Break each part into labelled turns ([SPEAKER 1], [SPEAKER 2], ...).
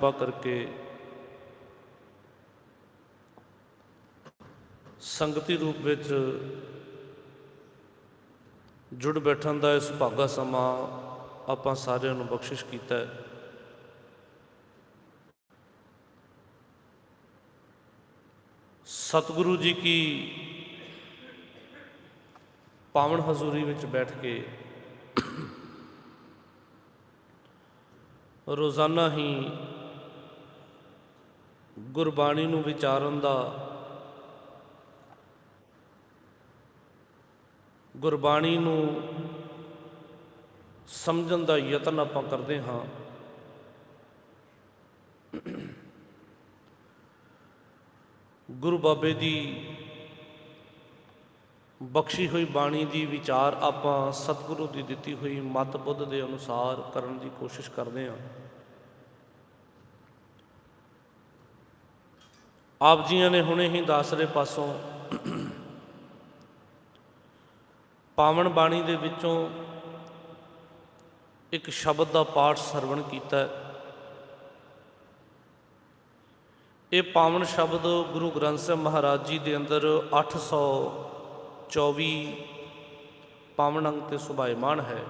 [SPEAKER 1] ਕਿਰਪਾ ਕਰਕੇ ਸੰਗਤੀ ਰੂਪ ਵਿੱਚ ਜੁੜ ਬੈਠਣ ਦਾ ਇਸ ਭਾਗਾ ਸਮਾਂ ਆਪਾਂ ਸਾਰਿਆਂ ਨੂੰ ਬਖਸ਼ਿਸ਼ ਕੀਤਾ ਹੈ। ਸਤਿਗੁਰੂ ਜੀ ਕੀ ਪਾਵਨ ਹਜ਼ੂਰੀ ਵਿੱਚ ਬੈਠ ਕੇ ਰੋਜ਼ਾਨਾ ਹੀ ਗੁਰਬਾਣੀ ਨੂੰ ਵਿਚਾਰਨ ਦਾ ਗੁਰਬਾਣੀ ਨੂੰ ਸਮਝਣ ਦਾ ਯਤਨ ਆਪਾਂ ਕਰਦੇ ਹਾਂ। ਗੁਰੂ ਬਾਬੇ ਦੀ ਬਖਸ਼ੀ ਹੋਈ ਬਾਣੀ ਦੀ ਵਿਚਾਰ ਆਪਾਂ ਸਤਿਗੁਰੂ ਦੀ ਦਿੱਤੀ ਹੋਈ ਮਤ ਬੁੱਧ ਦੇ ਅਨੁਸਾਰ ਕਰਨ ਦੀ ਕੋਸ਼ਿਸ਼ ਕਰਦੇ ਹਾਂ। ਆਪ ਜੀਆਂ ਨੇ ਹੁਣੇ ਹੀ ਦਾਸਰੇ ਪਾਸੋਂ ਪਾਵਨ ਬਾਣੀ ਦੇ ਵਿੱਚੋਂ ਇੱਕ ਸ਼ਬਦ ਦਾ ਪਾਠ ਸਰਵਣ ਕੀਤਾ ਇਹ ਪਾਵਨ ਸ਼ਬਦ ਗੁਰੂ ਗ੍ਰੰਥ ਸਾਹਿਬ ਮਹਾਰਾਜ ਜੀ ਦੇ ਅੰਦਰ 824 ਪਾਵਨ ਅੰਗ ਤੇ ਸੁਭਾਇਮਾਨ ਹੈ।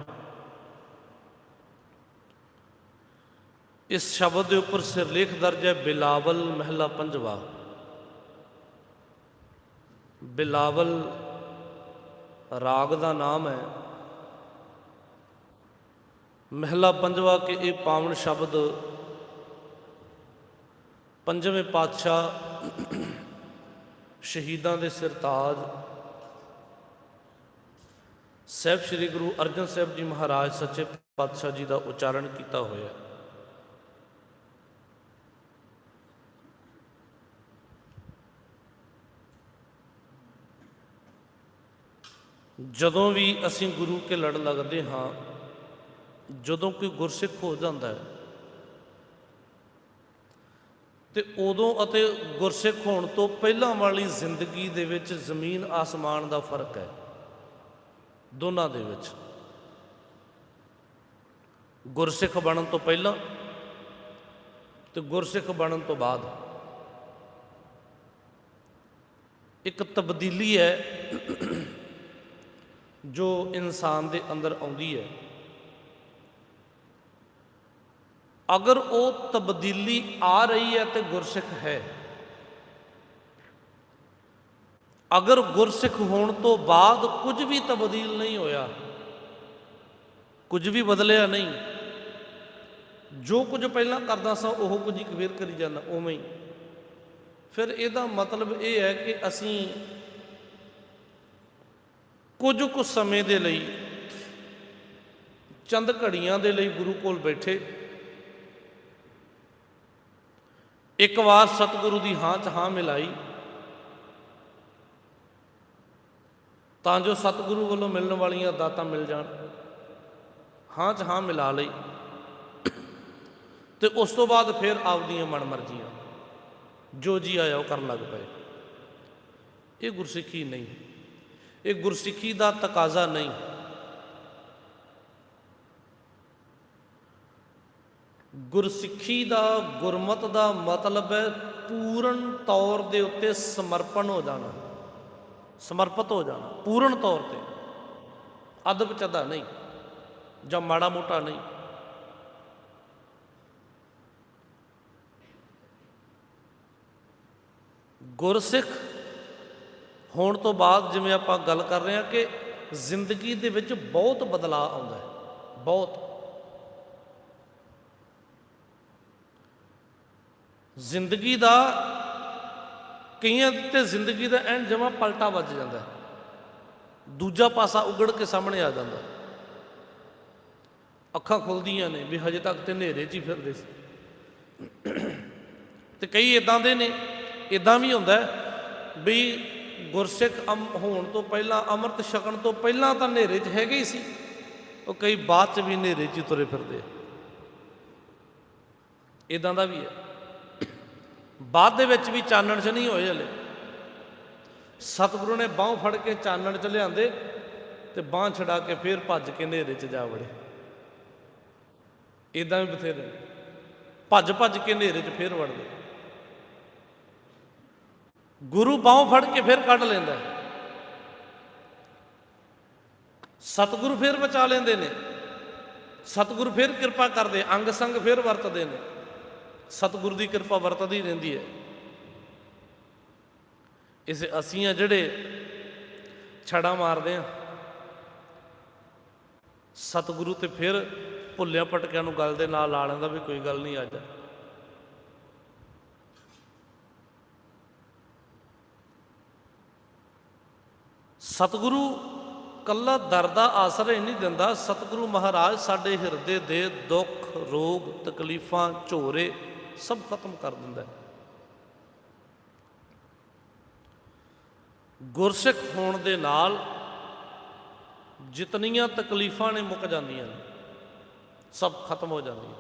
[SPEAKER 1] ਇਸ ਸ਼ਬਦ ਦੇ ਉੱਪਰ ਸਿਰਲੇਖ ਦਰਜ ਹੈ, ਬਿਲਾਵਲ ਮਹਿਲਾ ਪੰਜਵਾ। ਬਿਲਾਵਲ ਰਾਗ ਦਾ ਨਾਮ ਹੈ। ਮਹਿਲਾ ਪੰਜਵਾ ਕੇ ਇਹ ਪਾਵਨ ਸ਼ਬਦ ਪੰਜਵੇਂ ਪਾਤਸ਼ਾਹ ਸ਼ਹੀਦਾਂ ਦੇ ਸਿਰਤਾਜ ਸਾਹਿਬ ਸ੍ਰੀ ਗੁਰੂ ਅਰਜਨ ਸਾਹਿਬ ਜੀ ਮਹਾਰਾਜ ਸੱਚੇ ਪਾਤਸ਼ਾਹ ਜੀ ਦਾ ਉਚਾਰਨ ਕੀਤਾ ਹੋਇਆ। ਹੈ ਜਦੋਂ ਵੀ ਅਸੀਂ ਗੁਰੂ ਕੇ ਲੜ ਲੱਗਦੇ ਹਾਂ, ਜਦੋਂ ਕੋਈ ਗੁਰਸਿੱਖ ਹੋ ਜਾਂਦਾ ਹੈ, ਤੇ ਉਦੋਂ ਅਤੇ ਗੁਰਸਿੱਖ ਹੋਣ ਤੋਂ ਪਹਿਲਾਂ ਵਾਲੀ ਜ਼ਿੰਦਗੀ ਦੇ ਵਿੱਚ ਜ਼ਮੀਨ ਆਸਮਾਨ ਦਾ ਫ਼ਰਕ ਹੈ, ਦੋਨਾਂ ਦੇ ਵਿੱਚ। ਗੁਰਸਿੱਖ ਬਣਨ ਤੋਂ ਪਹਿਲਾਂ ਤੇ ਗੁਰਸਿੱਖ ਬਣਨ ਤੋਂ ਬਾਅਦ। ਇੱਕ ਤਬਦੀਲੀ ਹੈ ਜੋ ਇਨਸਾਨ ਦੇ ਅੰਦਰ ਆਉਂਦੀ ਹੈ। ਅਗਰ ਉਹ ਤਬਦੀਲੀ ਆ ਰਹੀ ਹੈ ਤੇ ਗੁਰਸਿੱਖ ਹੈ। ਅਗਰ ਗੁਰਸਿੱਖ ਹੋਣ ਤੋਂ ਬਾਅਦ ਕੁਝ ਵੀ ਤਬਦੀਲ ਨਹੀਂ ਹੋਇਆ, ਕੁਝ ਵੀ ਬਦਲਿਆ ਨਹੀਂ, ਜੋ ਕੁਝ ਪਹਿਲਾਂ ਕਰਦਾ ਸਾਂ ਉਹ ਕੁਝ ਹੀ ਫੇਰ ਕਰੀ ਜਾਂਦਾ, ਉਵੇਂ ਹੀ। ਫਿਰ ਇਹਦਾ ਮਤਲਬ ਇਹ ਹੈ ਕਿ ਅਸੀਂ ਕੁਝ ਕੁ ਸਮੇਂ ਦੇ ਲਈ ਚੰਦ ਘੜੀਆਂ ਦੇ ਲਈ ਗੁਰੂ ਕੋਲ ਬੈਠੇ। ਇੱਕ ਵਾਰ ਸਤਿਗੁਰੂ ਦੀ ਹਾਂ ਚ ਹਾਂ ਮਿਲਾਈ। ਤਾਂ ਜੋ ਸਤਿਗੁਰੂ ਵੱਲੋਂ ਮਿਲਣ ਵਾਲੀਆਂ ਦਾਤਾਂ ਮਿਲ ਜਾਣ। ਹਾਂ ਚ ਹਾਂ ਮਿਲਾ ਲਈ। ਤੇ ਉਸ ਤੋਂ ਬਾਅਦ ਫਿਰ ਆਪਦੀਆਂ ਮਨਮਰਜ਼ੀਆਂ ਜੋ ਜੀ ਆਇਆ ਉਹ ਕਰਨ ਲੱਗ ਪਏ। ਇਹ ਗੁਰਸਿੱਖੀ ਨਹੀਂ ਇਹ ਗੁਰਸਿੱਖੀ ਦਾ ਤਕਾਜ਼ਾ ਨਹੀਂ। ਗੁਰਸਿੱਖੀ ਦਾ, ਗੁਰਮਤ ਦਾ ਮਤਲਬ ਹੈ ਪੂਰਨ ਤੌਰ ਦੇ ਉੱਤੇ ਸਮਰਪਣ ਹੋ ਜਾਣਾ। ਸਮਰਪਿਤ ਹੋ ਜਾਣਾ, ਪੂਰਨ ਤੌਰ ਤੇ। ਅਦਬ ਚਦਾ ਨਹੀਂ, ਜਾਂ ਮਾੜਾ ਮੋਟਾ ਨਹੀਂ। ਗੁਰਸਿੱਖ ਹੋਣ ਤੋਂ ਬਾਅਦ ਜਿਵੇਂ ਆਪਾਂ ਗੱਲ ਕਰ ਰਹੇ ਹਾਂ ਕਿ ਜ਼ਿੰਦਗੀ ਦੇ ਵਿੱਚ ਬਹੁਤ ਬਦਲਾਅ ਆਉਂਦਾ ਹੈ, ਬਹੁਤ। ਜ਼ਿੰਦਗੀ ਦਾ, ਕਈਆਂ ਤੇ ਜ਼ਿੰਦਗੀ ਦਾ ਐਨ ਜਮਾ ਪਲਟਾ ਵੱਜ ਜਾਂਦਾ ਦੂਜਾ ਪਾਸਾ ਉਗੜ ਕੇ ਸਾਹਮਣੇ ਆ ਜਾਂਦਾ ਅੱਖਾਂ ਖੁੱਲਦੀਆਂ ਨੇ ਵੀ ਹਜੇ ਤੱਕ ਤੇ ਹਨੇਰੇ 'ਚ ਹੀ ਫਿਰਦੇ ਸੀ। ਤੇ ਕਈ ਇਦਾਂ ਦੇ ਨੇ ਇਦਾਂ ਵੀ ਹੁੰਦਾ ਵੀ ਗੁਰਸਿੱਖ ਅਮ, ਹੋਣ ਤੋਂ ਪਹਿਲਾਂ, ਅੰਮ੍ਰਿਤ ਛਕਣ ਤੋਂ ਪਹਿਲਾਂ ਤਾਂ ਹਨੇਰੇ 'ਚ ਹੈਗੇ ਹੀ ਸੀ। ਉਹ ਕਈ ਬਾਅਦ 'ਚ ਵੀ ਹਨੇਰੇ 'ਚ ਹੀ ਤੁਰੇ ਫਿਰਦੇ ਇਦਾਂ ਦਾ ਵੀ ਹੈ। ਬਾਅਦ ਦੇ ਵਿੱਚ ਵੀ ਚਾਨਣ 'ਚ ਨਹੀਂ ਹੋਏ ਹਲੇ। ਸਤਿਗੁਰੂ ਨੇ ਬਾਹ ਫੜ ਕੇ ਚਾਨਣ 'ਚ ਲਿਆਂਦੇ ਤੇ ਬਾਹ ਛਡਾ ਕੇ ਫੇਰ ਭੱਜ ਕੇ ਹਨੇਰੇ 'ਚ ਜਾ ਵੜੇ। ਇਦਾਂ ਵੀ ਬਥੇਰੇ ਭੱਜ ਭੱਜ ਕੇ ਹਨੇਰੇ 'ਚ ਫੇਰ ਵੜਦੇ। ਗੁਰੂ ਬਾਹੋਂ ਫੜ ਕੇ ਫਿਰ ਕੱਢ ਲੈਂਦਾ ਹੈ। ਸਤਿਗੁਰੂ ਫਿਰ ਬਚਾ ਲੈਂਦੇ ਨੇ। ਸਤਿਗੁਰੂ ਫਿਰ ਕਿਰਪਾ ਕਰਦੇ, ਅੰਗ ਸੰਗ ਫਿਰ ਵਰਤਦੇ ਨੇ। ਸਤਿਗੁਰੂ ਦੀ ਕਿਰਪਾ ਵਰਤਦੀ ਰਹਿੰਦੀ ਹੈ। ਇਸ ਅਸੀਂ ਆ ਜਿਹੜੇ ਛੜਾ ਮਾਰਦੇ ਆ ਸਤਿਗੁਰੂ ਤੇ ਫਿਰ ਭੁੱਲਿਆ ਪਟਕਿਆਂ ਨੂੰ ਗੱਲ ਦੇ ਨਾਲ ਲਾ ਲੈਂਦਾ ਵੀ ਕੋਈ ਗੱਲ ਨਹੀਂ, ਆ ਜਾ। ਸਤਿਗੁਰੂ ਕੱਲਾ ਦਰ ਦਾ ਆਸਰਾ ਹੀ ਨਹੀਂ ਦਿੰਦਾ। ਸਤਿਗੁਰੂ ਮਹਾਰਾਜ ਸਾਡੇ ਹਿਰਦੇ ਦੇ ਦੁੱਖ, ਰੋਗ, ਤਕਲੀਫਾਂ, ਝੋਰੇ ਸਭ ਖਤਮ ਕਰ ਦਿੰਦਾ ਹੈ। ਗੁਰਸਿੱਖ ਹੋਣ ਦੇ ਨਾਲ ਜਿਤਨੀਆਂ ਤਕਲੀਫਾਂ ਨੇ ਮੁੱਕ ਜਾਂਦੀਆਂ ਨੇ, ਸਭ ਖਤਮ ਹੋ ਜਾਂਦੀਆਂ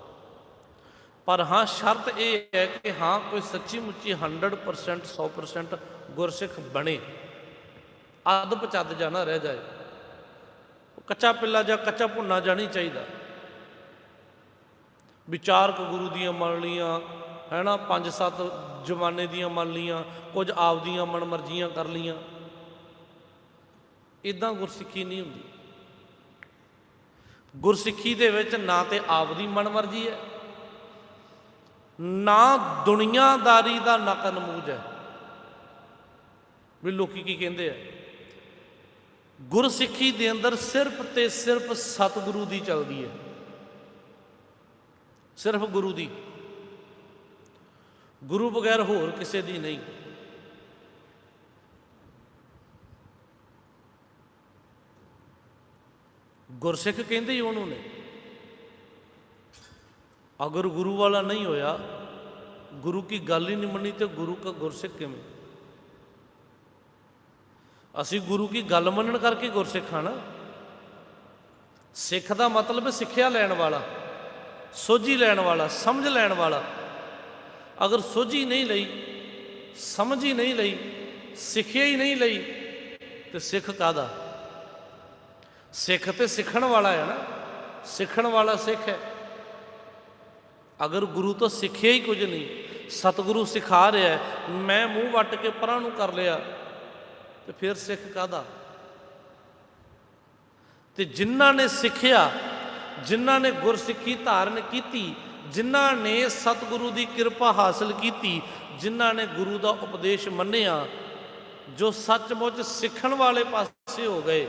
[SPEAKER 1] ਪਰ ਹਾਂ, ਸ਼ਰਤ ਇਹ ਹੈ ਕਿ ਹਾਂ, ਕੋਈ ਸੱਚੀ ਮੁੱਚੀ 100% 100% ਗੁਰਸਿੱਖ ਬਣੇ। ਅੱਧ ਪਚੱਦ ਜਾਣਾ ਰਹਿ ਜਾਏ। ਕੱਚਾ ਪਿੱਲਾ ਜਾਂ ਕੱਚਾ ਭੁੰਨਾ ਜਾ ਨਹੀਂ ਚਾਹੀਦਾ। ਵਿਚਾਰਕ ਗੁਰੂ ਦੀਆਂ ਮੰਨ ਲੀਆਂ ਹੈ ਨਾ ਪੰਜ ਸੱਤ ਜਮਾਨੇ ਦੀਆਂ ਮੰਨ ਲੀਆਂ ਕੁਝ ਆਪਦੀਆਂ ਮਨਮਰਜ਼ੀਆਂ ਕਰ ਲੀਆਂ ਇਦਾਂ ਗੁਰਸਿੱਖੀ ਨਹੀਂ ਹੁੰਦੀ। ਗੁਰਸਿੱਖੀ ਦੇ ਵਿੱਚ ਨਾ ਤੇ ਆਪਦੀ ਮਨਮਰਜ਼ੀ ਹੈ, ਨਾ ਦੁਨੀਆਦਾਰੀ ਦਾ ਨਕਨਮੂਜ ਹੈ। ਵੀ ਲੋਕੀ ਕੀ ਕਹਿੰਦੇ ਆ? ਗੁਰਸਿੱਖੀ ਦੇ ਅੰਦਰ ਸਿਰਫ ਤੇ ਸਿਰਫ ਸਤਿਗੁਰੂ ਦੀ ਚੱਲਦੀ ਹੈ। ਸਿਰਫ ਗੁਰੂ ਦੀ। ਗੁਰੂ ਬਗੈਰ ਹੋਰ ਕਿਸੇ ਦੀ ਨਹੀਂ। ਗੁਰਸਿੱਖ ਕਹਿੰਦੇ ਹੀ ਉਹਨੂੰ ਨੇ, ਅਗਰ ਗੁਰੂ ਵਾਲਾ ਨਹੀਂ ਹੋਇਆ, ਗੁਰੂ ਕੀ ਗੱਲ ਹੀ ਨਹੀਂ ਮੰਨੀ ਤੇ ਗੁਰੂ ਕਾ, ਗੁਰਸਿੱਖ ਕਿਵੇਂ? ਅਸੀਂ ਗੁਰੂ ਕੀ ਗੱਲ ਮੰਨਣ ਕਰਕੇ ਗੁਰਸਿੱਖ ਹਾਂ ਨਾ? ਸਿੱਖ ਦਾ ਮਤਲਬ ਹੈ ਸਿੱਖਿਆ ਲੈਣ ਵਾਲਾ, ਸੋਝੀ ਲੈਣ ਵਾਲਾ, ਸਮਝ ਲੈਣ ਵਾਲਾ। ਅਗਰ ਸੋਝੀ ਨਹੀਂ ਲਈ, ਸਮਝ ਹੀ ਨਹੀਂ ਲਈ, ਸਿੱਖਿਆ ਹੀ ਨਹੀਂ ਲਈ, ਤੇ ਸਿੱਖ ਕਾਦਾ ਸਿੱਖ ਤੇ ਸਿੱਖਣ ਵਾਲਾ ਹੈ ਨਾ? ਸਿੱਖਣ ਵਾਲਾ ਸਿੱਖ ਹੈ। ਅਗਰ ਗੁਰੂ ਤੋਂ ਸਿੱਖਿਆ ਹੀ ਕੁਝ ਨਹੀਂ, ਸਤਿਗੁਰੂ ਸਿਖਾ ਰਿਹਾ ਮੈਂ ਮੂੰਹ ਵੱਟ ਕੇ ਪਰਾਂ ਨੂੰ ਕਰ ਲਿਆ। ਤੇ ਫਿਰ ਸਿੱਖ ਕਾਦਾ ਤੇ ਜਿਨ੍ਹਾਂ ਨੇ ਸਿੱਖਿਆ, ਜਿਨ੍ਹਾਂ ਨੇ ਗੁਰਸਿੱਖੀ ਧਾਰਨ ਕੀਤੀ, ਜਿਨ੍ਹਾਂ ਨੇ ਸਤਿਗੁਰੂ ਦੀ ਕਿਰਪਾ ਹਾਸਲ ਕੀਤੀ, ਜਿਨ੍ਹਾਂ ਨੇ ਗੁਰੂ ਦਾ ਉਪਦੇਸ਼ ਮੰਨਿਆ, ਜੋ ਸੱਚਮੁੱਚ ਸਿੱਖਣ ਵਾਲੇ ਪਾਸੇ ਹੋ ਗਏ।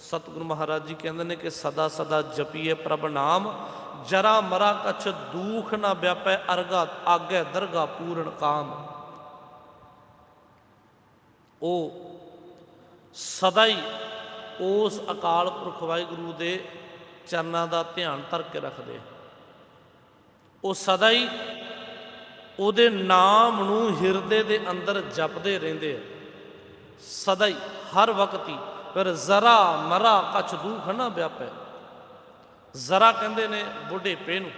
[SPEAKER 1] ਸਤਿਗੁਰੂ ਮਹਾਰਾਜ ਜੀ ਕਹਿੰਦੇ ਨੇ ਕਿ ਸਦਾ ਸਦਾ ਜਪੀਏ ਪ੍ਰਭ ਨਾਮ, ਜਰਾ ਮਰਾ ਕਛ ਦੂਖ ਨਾ ਵਿਆਪੈ ਅਰਗਾ ਆਗੇ ਦਰਗਾ ਪੂਰਨ ਕਾਮ। ਉਹ ਸਦਾ ਹੀ ਉਸ ਅਕਾਲ ਪੁਰਖ ਵਾਹਿਗੁਰੂ ਦੇ ਚਰਨਾਂ ਦਾ ਧਿਆਨ ਧਰ ਕੇ ਰੱਖਦੇ ਆ। ਉਹ ਸਦਾ ਹੀ ਉਹਦੇ ਨਾਮ ਨੂੰ ਹਿਰਦੇ ਦੇ ਅੰਦਰ ਜਪਦੇ ਰਹਿੰਦੇ ਆ। ਸਦਾ ਹੀ, ਹਰ ਵਕਤ ਹੀ। ਫਿਰ ਜ਼ਰਾ ਮਰਾ ਕਛ ਦੁੱਖ ਨਾ ਵਿਆਪੈ। ਜ਼ਰਾ ਕਹਿੰਦੇ ਨੇ ਬੁਢੇਪੇ ਨੂੰ,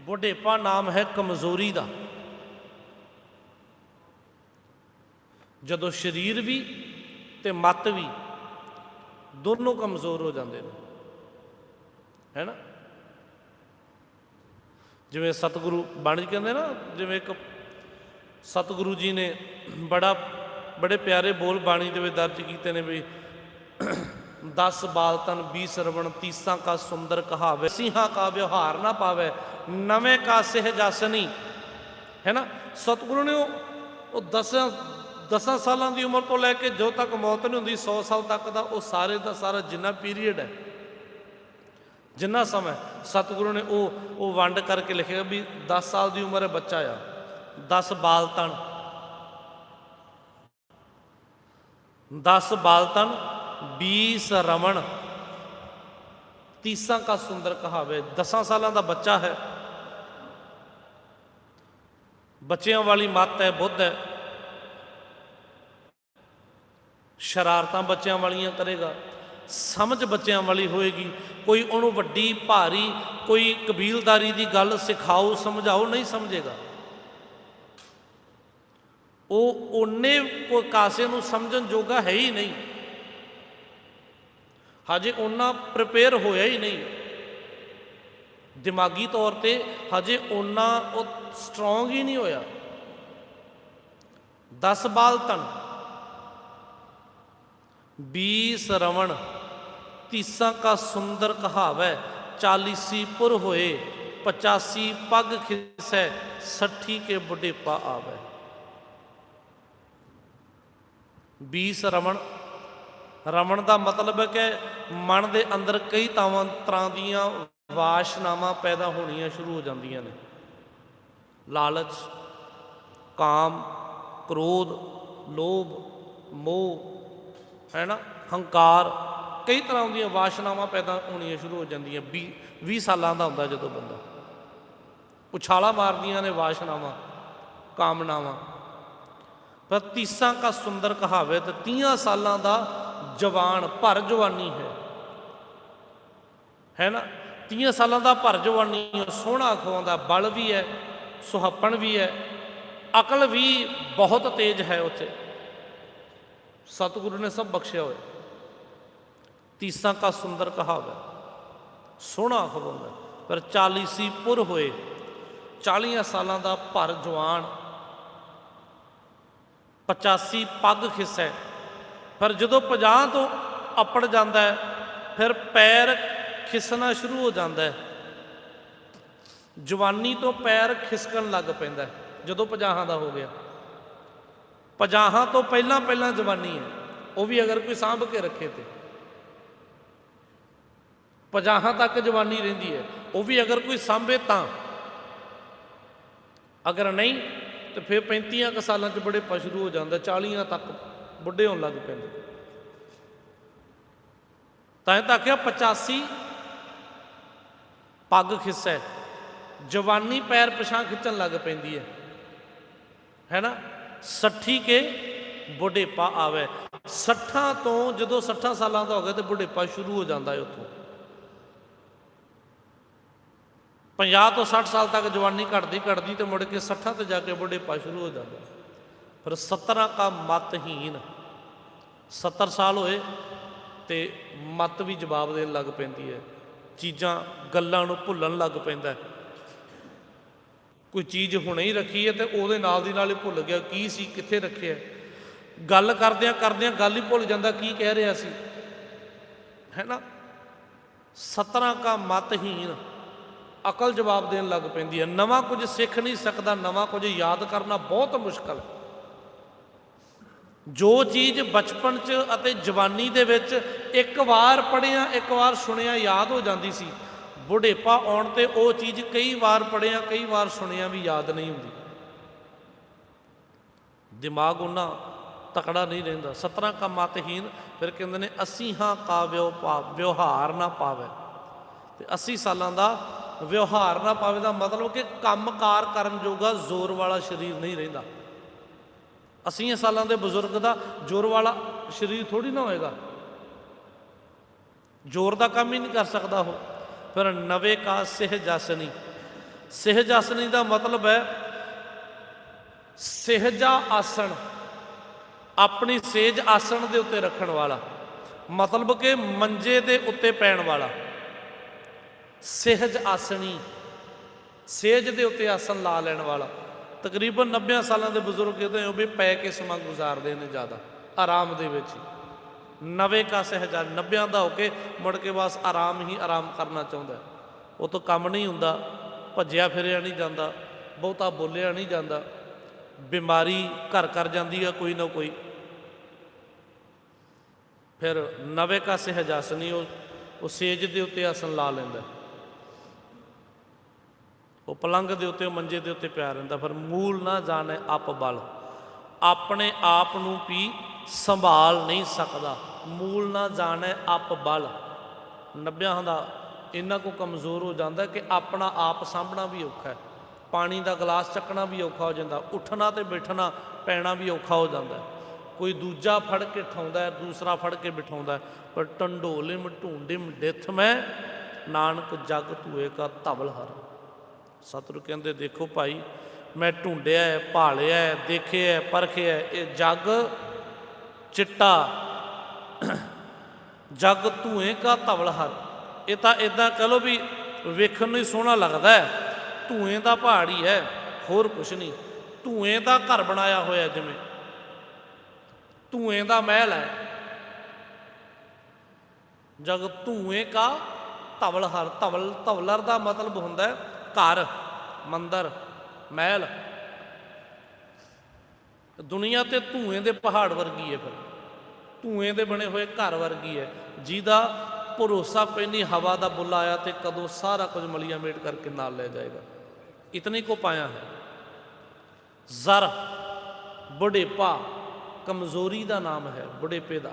[SPEAKER 1] ਬੁਢੇਪਾ ਨਾਮ ਹੈ ਕਮਜ਼ੋਰੀ ਦਾ। ਜਦੋਂ ਸਰੀਰ ਵੀ ਤੇ ਮਤ ਵੀ ਦੋਨੋਂ ਕਮਜ਼ੋਰ ਹੋ ਜਾਂਦੇ ਨੇ। ਹੈ ਨਾ? ਜਿਵੇਂ ਸਤਿਗੁਰੂ, ਬਾਣੀ ਜੀ ਕਹਿੰਦੇ ਨਾ, ਜਿਵੇਂ ਇੱਕ ਸਤਿਗੁਰੂ ਜੀ ਨੇ ਬੜਾ, ਬੜੇ ਪਿਆਰੇ ਬੋਲ ਬਾਣੀ ਦੇ ਵਿੱਚ ਦਰਜ ਕੀਤੇ ਨੇ ਵੀ 10 ਬਾਲਤਨ 20 ਸਰਵਣ, ਤੀਸਾਂ ਕਾ ਸੁੰਦਰ ਕਹਾਵੇ ਸਿੰਘਾਂ ਕਾ ਵਿਵਹਾਰ ਨਾ ਪਾਵੇ, ਨਵੇਂ ਕਾ ਸਿਹ ਜਸਨੀ ਹੈ ਨਾ? ਸਤਿਗੁਰੂ ਨੇ ਉਹ ਉਹ 10 ਦਸਾਂ ਸਾਲਾਂ ਦੀ ਉਮਰ ਤੋਂ ਲੈ ਕੇ ਜੋ ਤੱਕ ਮੌਤ ਨਹੀਂ ਹੁੰਦੀ 100 ਸਾਲ ਤੱਕ ਦਾ ਉਹ ਸਾਰੇ ਦਾ ਸਾਰਾ ਜਿੰਨਾ ਪੀਰੀਅਡ ਹੈ, ਜਿੰਨਾ ਸਮਾਂ ਸਤਿਗੁਰੂ ਨੇ ਉਹ ਉਹ ਵੰਡ ਕਰਕੇ ਲਿਖਿਆ ਵੀ 10 ਸਾਲ ਦੀ ਉਮਰ ਹੈ ਬੱਚਾ ਆ 10 ਬਾਲਤਨ 10 ਬਾਲ 20 ਰਮਣ, ਤੀਸਾਂ ਕਾ ਸੁੰਦਰ ਕਹਾਵੇ 10 ਸਾਲਾਂ ਦਾ ਬੱਚਾ ਹੈ। ਬੱਚਿਆਂ ਵਾਲੀ ਮੱਤ ਹੈ, ਬੁੱਧ ਹੈ। ਸ਼ਰਾਰਤਾਂ ਬੱਚਿਆਂ ਵਾਲੀਆਂ ਕਰੇਗਾ, ਸਮਝ ਬੱਚਿਆਂ ਵਾਲੀ ਹੋਏਗੀ, ਕੋਈ ਉਹਨੂੰ ਵੱਡੀ ਭਾਰੀ, ਕੋਈ ਕਬੀਲਦਾਰੀ ਦੀ ਗੱਲ ਸਿਖਾਓ, ਸਮਝਾਓ, ਨਹੀਂ ਸਮਝੇਗਾ। ਉਹ ਉਹਨੇ ਕੋਈ ਕਾਸੇ ਨੂੰ ਸਮਝਣ ਜੋਗਾ ਹੈ ਹੀ ਨਹੀਂ। ਹਜੇ ਉਹਨਾਂ ਪ੍ਰਪੇਅਰ ਹੋਇਆ ਹੀ ਨਹੀਂ। ਦਿਮਾਗੀ ਤੌਰ ਤੇ ਹਜੇ ਓਨਾ ਉਹ ਸਟਰੋਂਗ ਹੀ ਨਹੀਂ ਹੋਇਆ। 10 ਬਾਲ ਤਨ 20 ਰਵਣ, ਤੀਸਾਂ ਕਾ ਸੁੰਦਰ ਕਹਾਵੈ, ਚਾਲੀਸੀ ਪੁਰ ਹੋਏ 85 ਪੱਗ ਖਿਸੈ 60 ਕੇ ਬੁਢੇਪਾ ਆਵੈ। 20 ਰਮਣ ਰਮਣ ਦਾ ਮਤਲਬ ਹੈ ਕਿ ਮਨ ਦੇ ਅੰਦਰ ਕਈ ਤਾਵਾਂ ਤਰ੍ਹਾਂ ਦੀਆਂ ਵਾਸ਼ਨਾਵਾਂ ਪੈਦਾ ਹੋਣੀਆਂ ਸ਼ੁਰੂ ਹੋ ਜਾਂਦੀਆਂ ਨੇ। ਲਾਲਚ, ਕਾਮ, ਕ੍ਰੋਧ, ਲੋਭ, ਮੋਹ ਹੈ ਨਾ ਹੰਕਾਰ ਕਈ ਤਰ੍ਹਾਂ ਦੀਆਂ ਵਾਸ਼ਨਾਵਾਂ ਪੈਦਾ ਹੋਣੀਆਂ ਸ਼ੁਰੂ ਹੋ ਜਾਂਦੀਆਂ 20 20 ਸਾਲਾਂ ਦਾ ਹੁੰਦਾ ਜਦੋਂ ਬੰਦਾ। ਉਛਾਲਾ ਮਾਰਦੀਆਂ ਨੇ ਵਾਸ਼ਨਾਵਾਂ ਕਾਮਨਾਵਾਂ। ਪਰ ਤੀਸਾਂ ਕਾ ਸੁੰਦਰ ਕਹਾਵਤ 30 ਸਾਲਾਂ ਦਾ ਜਵਾਨ ਭਰ ਜਵਾਨੀ ਹੈ। ਹੈ ਨਾ 30 ਸਾਲਾਂ ਦਾ ਭਰ ਜਵਾਨੀ ਹੈ, ਸੋਹਣਾ ਖਵਾਉਂਦਾ ਬਲ ਵੀ ਹੈ ਸੁਹਾਪਣ ਵੀ ਹੈ ਅਕਲ ਵੀ ਬਹੁਤ ਤੇਜ਼ ਹੈ ਉੱਥੇ। ਸਤਿਗੁਰੂ ਨੇ ਸਭ ਬਖਸ਼ਿਆ ਹੋਇਆ। ਤੀਸਾਂ ਕਾ ਸੁੰਦਰ ਕਹਾਵਤ ਸੋਹਣਾ ਖਵਾਉਂਦਾ ਪਰ 40 ਸੀ ਪੁਰ ਹੋਏ 40 ਸਾਲਾਂ ਦਾ ਭਰ ਜਵਾਨ 85 ਪੱਗ ਖਿਸੈ। ਪਰ ਜਦੋਂ 50 ਤੋਂ ਅੱਪੜ ਜਾਂਦਾ ਹੈ, ਫਿਰ ਪੈਰ ਖਿਸਣਾ ਸ਼ੁਰੂ ਹੋ ਜਾਂਦਾ ਹੈ। ਜਵਾਨੀ ਤੋਂ ਪੈਰ ਖਿਸਕਣ ਲੱਗ ਪੈਂਦਾ ਜਦੋਂ 50 ਦਾ ਹੋ ਗਿਆ। 50 ਤੋਂ ਪਹਿਲਾਂ ਪਹਿਲਾਂ ਜਵਾਨੀ ਹੈ। ਉਹ ਵੀ ਅਗਰ ਕੋਈ ਸਾਂਭ ਕੇ ਰੱਖੇ ਤੇ। 50 ਤੱਕ ਜਵਾਨੀ ਰਹਿੰਦੀ ਹੈ। ਉਹ ਵੀ ਅਗਰ ਕੋਈ ਸਾਂਭੇ ਤਾਂ। ਅਗਰ ਨਹੀਂ, ਤੇ ਫਿਰ 35 ਕ ਸਾਲਾਂ 'ਚ ਬੜੇ ਪਸ਼ਰੂ ਹੋ ਜਾਂਦਾ 40 ਤੱਕ ਬੁੱਢੇ ਹੋਣ ਲੱਗ ਪੈਂਦੇ। ਤਾਂ ਇਹ ਤਾਂ ਆਖਿਆ 85 ਪੱਗ ਖਿੱਸੈ। ਜਵਾਨੀ ਪੈਰ ਪਿਛਾਂ ਖਿੱਚਣ ਲੱਗ ਪੈਂਦੀ ਹੈ। ਹੈ ਨਾ? 60 ਕੇ ਬੁਢੇਪਾ ਆਵੇ। 60 ਤੋਂ ਜਦੋਂ 60 ਸਾਲਾਂ ਦਾ ਹੋ ਗਿਆ ਤੇ ਬੁਢੇਪਾ ਸ਼ੁਰੂ ਹੋ ਜਾਂਦਾ ਹੈ ਉੱਥੋਂ। 50 ਤੋਂ 60 ਸਾਲ ਤੱਕ ਜਵਾਨੀ ਘਟਦੀ ਘਟਦੀ ਤੇ ਮੁੜ ਕੇ 60 ਤੇ ਜਾ ਕੇ ਬੁਢੇਪਾ ਸ਼ੁਰੂ ਹੋ ਜਾਂਦਾ। ਫਿਰ 17 ਕਾ ਮਤਹੀਨ 70 ਸਾਲ ਹੋਏ ਤੇ ਮਤ ਵੀ ਜਵਾਬ ਦੇਣ ਲੱਗ ਪੈਂਦੀ ਹੈ ਚੀਜ਼ਾਂ, ਗੱਲਾਂ ਨੂੰ ਭੁੱਲਣ ਲੱਗ ਪੈਂਦਾ ਹੈ। ਕੋਈ ਚੀਜ਼ ਹੁਣੇ ਹੀ ਰੱਖੀ ਹੈ ਤੇ ਉਹਦੇ ਨਾਲ ਦੀ ਨਾਲ ਹੀ ਭੁੱਲ ਗਿਆ ਕੀ ਸੀ, ਕਿੱਥੇ ਰੱਖਿਆ। ਗੱਲ ਕਰਦਿਆਂ ਕਰਦਿਆਂ ਗੱਲ ਹੀ ਭੁੱਲ ਜਾਂਦਾ ਕੀ ਕਹਿ ਰਿਹਾ ਸੀ। ਹੈ ਨਾ? 17 ਕਾ ਮਤਹੀਨ ਅਕਲ ਜਵਾਬ ਦੇਣ ਲੱਗ ਪੈਂਦੀ ਹੈ। ਨਵਾਂ ਕੁਝ ਸਿੱਖ ਨਹੀਂ ਸਕਦਾ, ਨਵਾਂ ਕੁਝ ਯਾਦ ਕਰਨਾ ਬਹੁਤ ਮੁਸ਼ਕਲ। ਹੈ ਜੋ ਚੀਜ਼ ਬਚਪਨ 'ਚ ਅਤੇ ਜਵਾਨੀ ਦੇ ਵਿੱਚ ਇੱਕ ਵਾਰ ਪੜਿਆ ਇੱਕ ਵਾਰ ਸੁਣਿਆ ਯਾਦ ਹੋ ਜਾਂਦੀ ਸੀ। ਬੁਢੇਪਾ ਆਉਣ ਤੇ ਉਹ ਚੀਜ਼ ਕਈ ਵਾਰ ਪੜਿਆ ਕਈ ਵਾਰ ਸੁਣਿਆ ਵੀ ਯਾਦ ਨਹੀਂ ਹੁੰਦੀ। ਦਿਮਾਗ ਉਹਨਾਂ ਤਕੜਾ ਨਹੀਂ ਰਹਿੰਦਾ। 17 ਕਾ ਮਤਹੀਨ ਫਿਰ ਕਹਿੰਦੇ ਨੇ, ਅਸੀਂ ਹਾਂ ਕਾ ਵਿਵਹਾਰ ਨਾ ਪਾਵੇ। ਤੇ 80 ਸਾਲਾਂ ਦਾ ਵਿਵਹਾਰ ਨਾ ਪਾਵੇ ਦਾ ਮਤਲਬ ਕਿ ਕੰਮਕਾਰ ਕਰਨ ਜੋਗਾ ਜ਼ੋਰ ਵਾਲਾ ਸਰੀਰ ਨਹੀਂ ਰਹਿੰਦਾ। 80 ਸਾਲਾਂ ਦੇ ਬਜ਼ੁਰਗ ਦਾ ਜ਼ੋਰ ਵਾਲਾ ਸਰੀਰ ਥੋੜੀ ਨਾ ਹੋਏਗਾ। ਜ਼ੋਰ ਦਾ ਕੰਮ ਹੀ ਨਹੀਂ ਕਰ ਸਕਦਾ ਉਹ। ਫਿਰ ਨਵੇਂ ਕਾ ਸਹਿਜਾਸਨੀ ਸਹਿਜਾਸਨੀ ਦਾ ਮਤਲਬ ਹੈ ਸਹਿਜਾ ਆਸਣ, ਆਪਣੀ ਸੇਜ ਆਸਣ ਦੇ ਉੱਤੇ ਰੱਖਣ ਵਾਲਾ। ਮਤਲਬ ਕਿ ਮੰਜੇ ਦੇ ਉੱਤੇ ਪੈਣ ਵਾਲਾ। ਸਹਿਜ ਆਸਣੀ, ਸੇਜ ਦੇ ਉੱਤੇ ਆਸਣ ਲਾ ਲੈਣ ਵਾਲਾ। ਤਕਰੀਬਨ 90 ਸਾਲਾਂ ਦੇ ਬਜ਼ੁਰਗ ਕਹਿੰਦੇ ਉਹ ਵੀ ਪੈ ਕੇ ਸਮਾਂ ਗੁਜ਼ਾਰਦੇ ਨੇ ਜ਼ਿਆਦਾ, ਆਰਾਮ ਦੇ ਵਿੱਚ ਹੀ। ਨਵੇਂ ਕਾ ਸਹਿਜਾ 90 ਦਾ ਹੋ ਕੇ ਮੁੜ ਕੇ ਬਸ ਆਰਾਮ ਹੀ ਆਰਾਮ ਕਰਨਾ ਚਾਹੁੰਦਾ ਉਹ ਤੋਂ ਕੰਮ ਨਹੀਂ ਹੁੰਦਾ, ਭੱਜਿਆ ਫਿਰਿਆ ਨਹੀਂ ਜਾਂਦਾ, ਬਹੁਤਾ ਬੋਲਿਆ ਨਹੀਂ ਜਾਂਦਾ। ਬਿਮਾਰੀ ਘਰ ਕਰ ਜਾਂਦੀ ਆ ਕੋਈ ਨਾ ਕੋਈ। ਫਿਰ ਨਵੇਂ ਕਾ ਸਹਿਜਾਸਨੀ ਉਹ ਉਹ ਸੇਜ ਦੇ ਉੱਤੇ ਆਸਣ ਲਾ ਲੈਂਦਾ ਉਹ ਪਲੰਗ ਦੇ ਉੱਤੇ, ਉਹ ਮੰਜੇ ਦੇ ਉੱਤੇ ਪਿਆ ਰਹਿੰਦਾ। ਫਿਰ ਮੂਲ ਨਾ ਜਾਣੇ ਅਪ ਬਲ। ਆਪਣੇ ਆਪ ਨੂੰ ਵੀ ਸੰਭਾਲ ਨਹੀਂ ਸਕਦਾ। ਮੂਲ ਨਾ ਜਾਣੇ ਅਪ ਬਲ। 90 ਦਾ ਇਹਨਾਂ ਕੋ ਕਮਜ਼ੋਰ ਹੋ ਜਾਂਦਾ ਕਿ ਆਪਣਾ ਆਪ ਸਾਂਭਣਾ ਵੀ ਔਖਾ ਹੈ। ਪਾਣੀ ਦਾ ਗਲਾਸ ਚੱਕਣਾ ਵੀ ਔਖਾ ਹੋ ਜਾਂਦਾ, ਉੱਠਣਾ ਤੇ ਬੈਠਣਾ ਪੈਣਾ ਵੀ ਔਖਾ ਹੋ ਜਾਂਦਾ ਕੋਈ ਦੂਜਾ ਫੜ ਕੇ ਠਾਉਂਦਾ ਦੂਸਰਾ ਫੜ ਕੇ ਬਿਠਾਉਂਦਾ ਪਰ ਟੰਡੋਲਿਮ, ਢੂੰਡਿਮ, ਡਿਥ ਮੈਂ, ਨਾਨਕ ਜਗ ਧੂਏ ਕਾ ਧਵਲ ਹਰ। ਸਤਿਗੁਰੂ ਕਹਿੰਦੇ, ਦੇਖੋ ਭਾਈ, ਮੈਂ ਢੂੰਡਿਆ ਹੈ, ਭਾਲਿਆ ਹੈ, ਦੇਖਿਆ ਹੈ, ਪਰਖਿਆ ਹੈ, ਇਹ ਜਗ ਚਿੱਟਾ ਜਗ ਧੂਏ ਕਾ ਧਵਲ ਹਰ। ਇਹ ਤਾਂ ਇਦਾਂ ਕਹ ਲੋ ਵੀ ਵੇਖਣ ਨੂੰ ਹੀ ਸੋਹਣਾ ਲੱਗਦਾ ਹੈ। ਧੂਏ ਦਾ ਪਹਾੜ ਹੀ ਹੈ, ਹੋਰ ਕੁਛ ਨਹੀਂ। ਧੂਏ ਦਾ ਘਰ ਬਣਾਇਆ ਹੋਇਆ ਜਿਵੇਂ। ਧੂਏ ਦਾ ਮਹਿਲ ਹੈ। ਜਗ ਧੂਏ ਕਾ ਧਵਲ ਹਰ। ਧਵਲ, ਧਵਲਰ ਦਾ ਮਤਲਬ ਹੁੰਦਾ ਹੈ ਘਰ, ਮੰਦਰ, ਮਹਿਲ। ਦੁਨੀਆ ਤੇ ਧੂਏ ਦੇ ਪਹਾੜ ਵਰਗੀ ਹੈ ਫਿਰ। ਧੂਏ ਦੇ ਬਣੇ ਹੋਏ ਘਰ ਵਰਗੀ ਹੈ। ਜਿਹਦਾ ਭਰੋਸਾ ਕੋਈ ਹਵਾ ਦਾ ਬੁੱਲਾ ਆਇਆ ਤੇ ਕਦੋਂ ਸਾਰਾ ਕੁਝ ਮਲੀਆਂ ਮੇਟ ਕਰਕੇ ਨਾਲ ਲੈ ਜਾਏਗਾ। ਇਤਨੇ ਕੋ ਪਾਇਆ ਹੈ। ਜ਼ਰ, ਬੁਢੇਪਾ, ਕਮਜ਼ੋਰੀ ਦਾ ਨਾਮ ਹੈ, ਬੁਢੇਪੇ ਦਾ।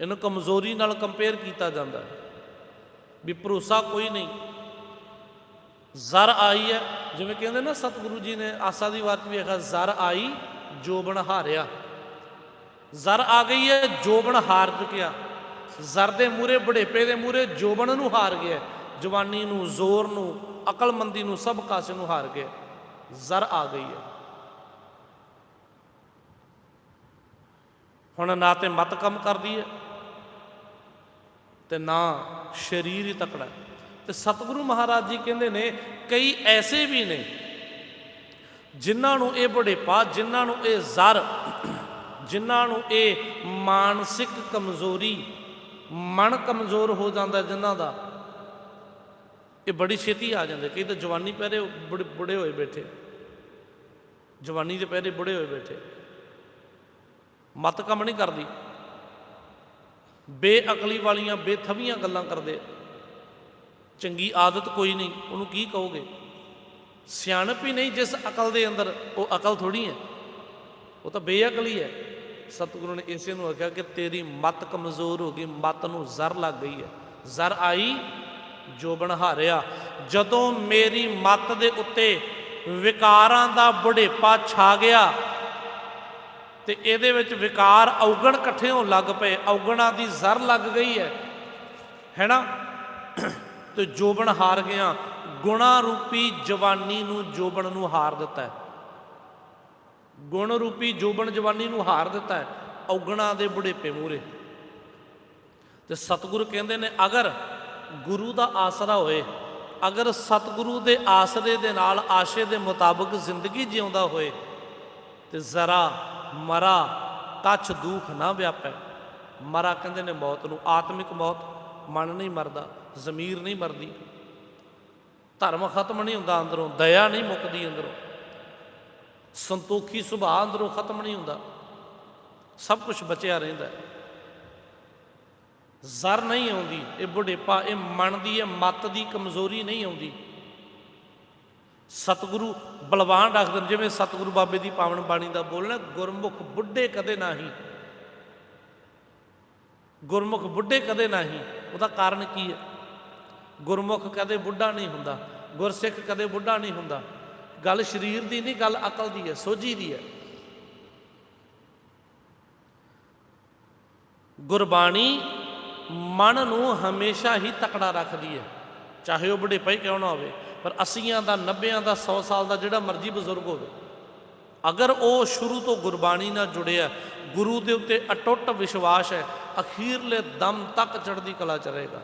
[SPEAKER 1] ਇਹਨੂੰ ਕਮਜ਼ੋਰੀ ਨਾਲ ਕੰਪੇਅਰ ਕੀਤਾ ਜਾਂਦਾ ਹੈ। ਵੀ ਭਰੋਸਾ ਕੋਈ ਨਹੀਂ। ਜ਼ਰ ਆਈ ਹੈ, ਜਿਵੇਂ ਕਹਿੰਦੇ ਨਾ ਸਤਿਗੁਰੂ ਜੀ ਨੇ ਆਸਾ ਦੀ ਵਾਰ ਚ ਵੀ ਆਖਿਆ, ਜ਼ਰ ਆਈ, ਜੋਬਨ ਹਾਰਿਆ। ਜ਼ਰ ਆ ਗਈ ਹੈ, ਜੋਬਨ ਹਾਰ ਚੁੱਕਿਆ। ਜ਼ਰ ਦੇ ਮੂਰੇ ਬੁਢੇਪੇ ਦੇ ਮੂਰੇ ਜੋਬਨ ਨੂੰ ਹਾਰ ਗਿਆ ਜਵਾਨੀ ਨੂੰ, ਜ਼ੋਰ ਨੂੰ, ਅਕਲਮੰਦੀ ਨੂੰ, ਸਭ ਕਾਸੇ ਨੂੰ ਹਾਰ ਗਿਆ ਜ਼ਰ ਆ ਗਈ ਹੈ। ਹੁਣ ਨਾ ਤੇ ਮਤ ਕੰਮ ਕਰਦੀ ਹੈ ਤੇ ਨਾ ਸਰੀਰ ਹੀ ਤਕੜਾ ਹੈ। ਤੇ ਸਤਿਗੁਰੂ ਮਹਾਰਾਜ ਜੀ ਕਹਿੰਦੇ ਨੇ, ਕਈ ਐਸੇ ਵੀ ਨੇ ਜਿਨ੍ਹਾਂ ਨੂੰ ਇਹ ਬੁਢੇਪਾ, ਜਿਨ੍ਹਾਂ ਨੂੰ ਇਹ ਜ਼ਰ ਜਿਨ੍ਹਾਂ ਨੂੰ ਇਹ ਮਾਨਸਿਕ ਕਮਜ਼ੋਰੀ, ਮਨ ਕਮਜ਼ੋਰ ਹੋ ਜਾਂਦਾ ਜਿਨ੍ਹਾਂ ਦਾ, ਇਹ ਬੜੀ ਛੇਤੀ ਆ ਜਾਂਦੇ। ਕਈ ਤਾਂ ਜਵਾਨੀ ਪਹਿਰੇ ਬੁੜੇ ਬੁੜੇ ਹੋਏ ਬੈਠੇ। ਜਵਾਨੀ ਦੇ ਪਹਿਰੇ ਬੁੜੇ ਹੋਏ ਬੈਠੇ। ਮਤ ਕੰਮ ਨਹੀਂ ਕਰਦੀ। ਬੇਅਕਲੀ ਵਾਲੀਆਂ, ਬੇਥਵੀਆਂ ਗੱਲਾਂ ਕਰਦੇ। ਚੰਗੀ ਆਦਤ ਕੋਈ ਨਹੀਂ। ਉਹਨੂੰ ਕੀ ਕਹੋਗੇ? ਸਿਆਣਪ ਹੀ ਨਹੀਂ ਜਿਸ ਅਕਲ ਦੇ ਅੰਦਰ। ਉਹ ਅਕਲ ਥੋੜੀ ਹੈ। ਉਹ ਤਾਂ ਬੇਅਕਲੀ ਹੈ। ਸਤਿਗੁਰੂ ਨੇ ਇਸੇ ਨੂੰ ਆਖਿਆ ਕਿ ਤੇਰੀ ਮਤ ਕਮਜ਼ੋਰ ਹੋ ਗਈ, ਮਤ ਨੂੰ ਜ਼ਰ ਲੱਗ ਗਈ ਹੈ। ਜ਼ਰ ਆਈ, ਜੋਬਨ ਹਾਰਿਆ। ਜਦੋਂ ਮੇਰੀ ਮਤ ਦੇ ਉੱਤੇ ਵਿਕਾਰਾਂ ਦਾ ਬੁਢੇਪਾ ਛਾ ਗਿਆ ਤੇ ਇਹਦੇ ਵਿੱਚ ਵਿਕਾਰ ਔਗਣ ਇਕੱਠੇ ਹੋਣ ਲੱਗ ਪਏ, ਔਗਣਾਂ ਦੀ ਜ਼ਰ ਲੱਗ ਗਈ ਹੈ, ਹੈਨਾ? ਤੇ ਜੋਬਨ ਹਾਰ ਗਿਆ। ਗੁਣਾ ਰੂਪੀ ਜਵਾਨੀ ਨੂੰ ਜੋਬਨ ਨੂੰ ਹਾਰ ਦਿੱਤਾ ਹੈ। ਗੁਣ ਰੂਪੀ ਜੋਬਨ ਜਵਾਨੀ ਨੂੰ ਹਾਰ ਦਿੱਤਾ ਔਗਣਾ ਦੇ ਬੁਢੇਪੇ ਮੂਰੇ ਤੇ ਸਤਿਗੁਰ ਕਹਿੰਦੇ ਨੇ, ਅਗਰ ਗੁਰੂ ਦਾ ਆਸਰਾ ਹੋਏ, ਅਗਰ ਸਤਿਗੁਰੂ ਦੇ ਆਸਰੇ ਦੇ ਨਾਲ ਆਸ਼ੇ ਦੇ ਮੁਤਾਬਕ ਜ਼ਿੰਦਗੀ ਜਿਉਂਦਾ ਹੋਏ, ਤੇ ਜ਼ਰਾ ਮਰਾ ਕੱਛ ਦੁੱਖ ਨਾ ਵਿਆਪੈ। ਮਰਾ ਕਹਿੰਦੇ ਨੇ ਮੌਤ ਨੂੰ, ਆਤਮਿਕ ਮੌਤ, ਮਨ ਨਹੀਂ ਮਰਦਾ, ਜ਼ਮੀਰ ਨਹੀਂ ਮਰਦੀ। ਧਰਮ ਖਤਮ ਨਹੀਂ ਹੁੰਦਾ ਅੰਦਰੋਂ, ਦਇਆ ਨਹੀਂ ਮੁੱਕਦੀ ਅੰਦਰੋਂ। ਸੰਤੋਖੀ ਸੁਭਾਅ ਅੰਦਰੋਂ ਖਤਮ ਨਹੀਂ ਹੁੰਦਾ। ਸਭ ਕੁਝ ਬਚਿਆ ਰਹਿੰਦਾ ਜ਼ਰ ਨਹੀਂ ਆਉਂਦੀ, ਇਹ ਬੁਢੇਪਾ, ਇਹ ਮਨ ਦੀ, ਇਹ ਮਤ ਦੀ ਕਮਜ਼ੋਰੀ ਨਹੀਂ ਆਉਂਦੀ। ਸਤਿਗੁਰੂ ਬਲਵਾਨ ਰੱਖਦੇ ਨੇ, ਜਿਵੇਂ ਸਤਿਗੁਰੂ ਬਾਬੇ ਦੀ ਪਾਵਨ ਬਾਣੀ ਦਾ ਬੋਲਣਾ, ਗੁਰਮੁਖ ਬੁੱਢੇ ਕਦੇ ਨਹੀਂ। ਗੁਰਮੁਖ ਬੁੱਢੇ ਕਦੇ ਨਹੀਂ, ਉਹਦਾ ਕਾਰਨ ਕੀ ਹੈ? ਗੁਰਮੁਖ ਕਦੇ ਬੁੱਢਾ ਨਹੀਂ ਹੁੰਦਾ, ਗੁਰਸਿੱਖ ਕਦੇ ਬੁੱਢਾ ਨਹੀਂ ਹੁੰਦਾ। ਗੱਲ ਸਰੀਰ ਦੀ ਨਹੀਂ, ਗੱਲ ਅਕਲ ਦੀ ਹੈ, ਸੋਝੀ ਦੀ ਹੈ। ਗੁਰਬਾਣੀ ਮਨ ਨੂੰ ਹਮੇਸ਼ਾ ਹੀ ਤਕੜਾ ਰੱਖਦੀ ਹੈ। ਚਾਹੇ ਉਹ ਬੁਢੇਪਾ ਹੀ ਕਿਉਂ ਨਾ ਹੋਵੇ, ਪਰ 80ਾਂ ਦਾ 90ਾਂ ਦਾ 100 ਸਾਲ ਦਾ ਜਿਹੜਾ ਮਰਜ਼ੀ ਬਜ਼ੁਰਗ ਹੋਵੇ, ਅਗਰ ਉਹ ਸ਼ੁਰੂ ਤੋਂ ਗੁਰਬਾਣੀ ਨਾਲ ਜੁੜਿਆ ਗੁਰੂ ਦੇ ਉੱਤੇ ਅਟੁੱਟ ਵਿਸ਼ਵਾਸ ਹੈ, ਅਖੀਰਲੇ ਦਮ ਤੱਕ ਚੜ੍ਹਦੀ ਕਲਾ ਚ ਰਹੇਗਾ।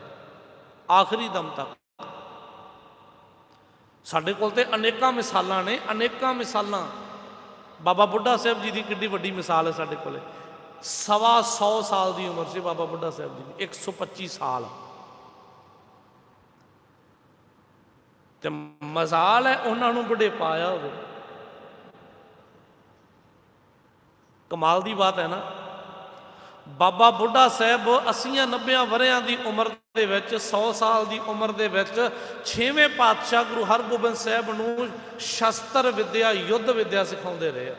[SPEAKER 1] ਆਖਰੀ ਦਮ ਤੱਕ। ਸਾਡੇ ਕੋਲ ਤੇ ਅਨੇਕਾਂ ਮਿਸਾਲਾਂ ਨੇ, ਅਨੇਕਾਂ ਮਿਸਾਲਾਂ। ਬਾਬਾ ਬੁੱਢਾ ਸਾਹਿਬ ਜੀ ਦੀ ਕਿੱਡੀ ਵੱਡੀ ਮਿਸਾਲ ਹੈ ਸਾਡੇ ਕੋਲੇ। ਸਵਾ 100 ਸਾਲ ਦੀ ਉਮਰ ਸੀ ਬਾਬਾ ਬੁੱਢਾ ਸਾਹਿਬ ਜੀ ਦੀ 125 ਸਾਲ। ਤੇ ਮਜ਼ਾਲ ਹੈ ਉਹਨਾਂ ਨੂੰ ਬੁਢੇ ਪਾਇਆ ਹੋਵੇ ਕਮਾਲ ਦੀ ਬਾਤ ਹੈ ਨਾ। ਬਾਬਾ ਬੁੱਢਾ ਸਾਹਿਬ 80 90 ਵਰਿਆਂ ਦੀ ਉਮਰ ਦੇ ਵਿੱਚ 100 ਸਾਲ ਦੀ ਉਮਰ ਦੇ ਵਿੱਚ 6ਵੇਂ ਪਾਤਸ਼ਾਹ ਗੁਰੂ ਹਰਗੋਬਿੰਦ ਸਾਹਿਬ ਨੂੰ ਸ਼ਸਤਰ ਵਿਦਿਆ, ਯੁੱਧ ਵਿਦਿਆ ਸਿਖਾਉਂਦੇ ਰਹੇ ਆ।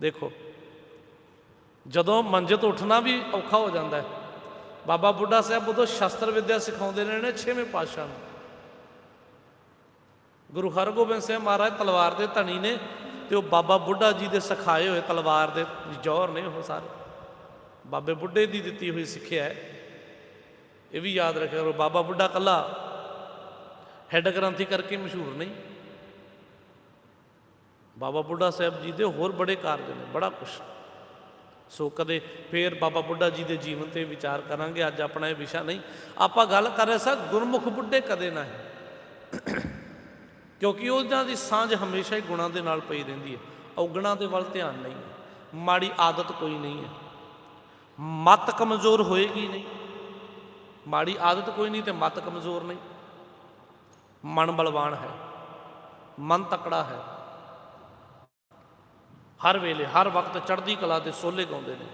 [SPEAKER 1] ਦੇਖੋ, ਜਦੋਂ ਮੰਜੇ ਤੋਂ ਉੱਠਣਾ ਵੀ ਔਖਾ ਹੋ ਜਾਂਦਾ ਹੈ। ਬਾਬਾ ਬੁੱਢਾ ਸਾਹਿਬ ਉਦੋਂ ਸ਼ਸਤਰ ਵਿਦਿਆ ਸਿਖਾਉਂਦੇ ਰਹੇ ਨੇ 6ਵੇਂ ਪਾਤਸ਼ਾਹ ਨੂੰ। ਗੁਰੂ ਹਰਗੋਬਿੰਦ ਸਾਹਿਬ ਮਹਾਰਾਜ ਤਲਵਾਰ ਦੇ ਧਣੀ ਨੇ ਤੇ ਉਹ ਬਾਬਾ ਬੁੱਢਾ ਜੀ ਦੇ ਸਿਖਾਏ ਹੋਏ ਤਲਵਾਰ ਦੇ ਜ਼ੋਹਰ ਨੇ ਉਹ ਸਾਰੇ। ਬਾਬੇ ਬੁੱਢੇ ਦੀ ਦਿੱਤੀ ਹੋਈ ਸਿੱਖਿਆ ਹੈ। ਇਹ ਵੀ ਯਾਦ ਰੱਖਿਆ ਕਰੋ ਬਾਬਾ ਬੁੱਢਾ ਕੱਲਾ ਹੈਡ ਗ੍ਰੰਥੀ ਕਰਕੇ ਮਸ਼ਹੂਰ ਨਹੀਂ। ਬਾਬਾ ਬੁੱਢਾ ਸਾਹਿਬ ਜੀ ਦੇ ਹੋਰ ਬੜੇ ਕਾਰਜ ਨੇ, ਬੜਾ ਕੁਛ। ਸੋ ਕਦੇ ਫੇਰ ਬਾਬਾ ਬੁੱਢਾ ਜੀ ਦੇ ਜੀਵਨ ਤੇ ਵਿਚਾਰ ਕਰਾਂਗੇ, ਅੱਜ ਆਪਣਾ ਇਹ ਵਿਸ਼ਾ ਨਹੀਂ। ਆਪਾਂ ਗੱਲ ਕਰ ਰਹੇ ਸਾਂ ਗੁਰਮੁਖ ਬੁੱਢੇ ਕਦੇ ਨਾ ਹੈ। ਕਿਉਂਕਿ ਉਹਨਾਂ ਦੀ ਸਾਂਝ ਹਮੇਸ਼ਾ ਹੀ ਗੁਣਾਂ ਦੇ ਨਾਲ ਪਈ ਰਹਿੰਦੀ ਹੈ। ਔਗਣਾਂ ਦੇ ਵੱਲ ਧਿਆਨ ਨਹੀਂ ਹੈ। ਮਾੜੀ ਆਦਤ ਕੋਈ ਨਹੀਂ ਹੈ। ਮਤ ਕਮਜ਼ੋਰ ਹੋਏਗੀ ਨਹੀਂ। ਮਾੜੀ ਆਦਤ ਕੋਈ ਨਹੀਂ ਤੇ ਮਤ ਕਮਜ਼ੋਰ ਨਹੀਂ। ਮਨ ਬਲਵਾਨ ਹੈ। ਮਨ ਤਕੜਾ ਹੈ। ਹਰ ਵੇਲੇ, ਹਰ ਵਕਤ ਚੜ੍ਹਦੀ ਕਲਾ ਦੇ ਸੋਲੇ ਗਾਉਂਦੇ ਨੇ।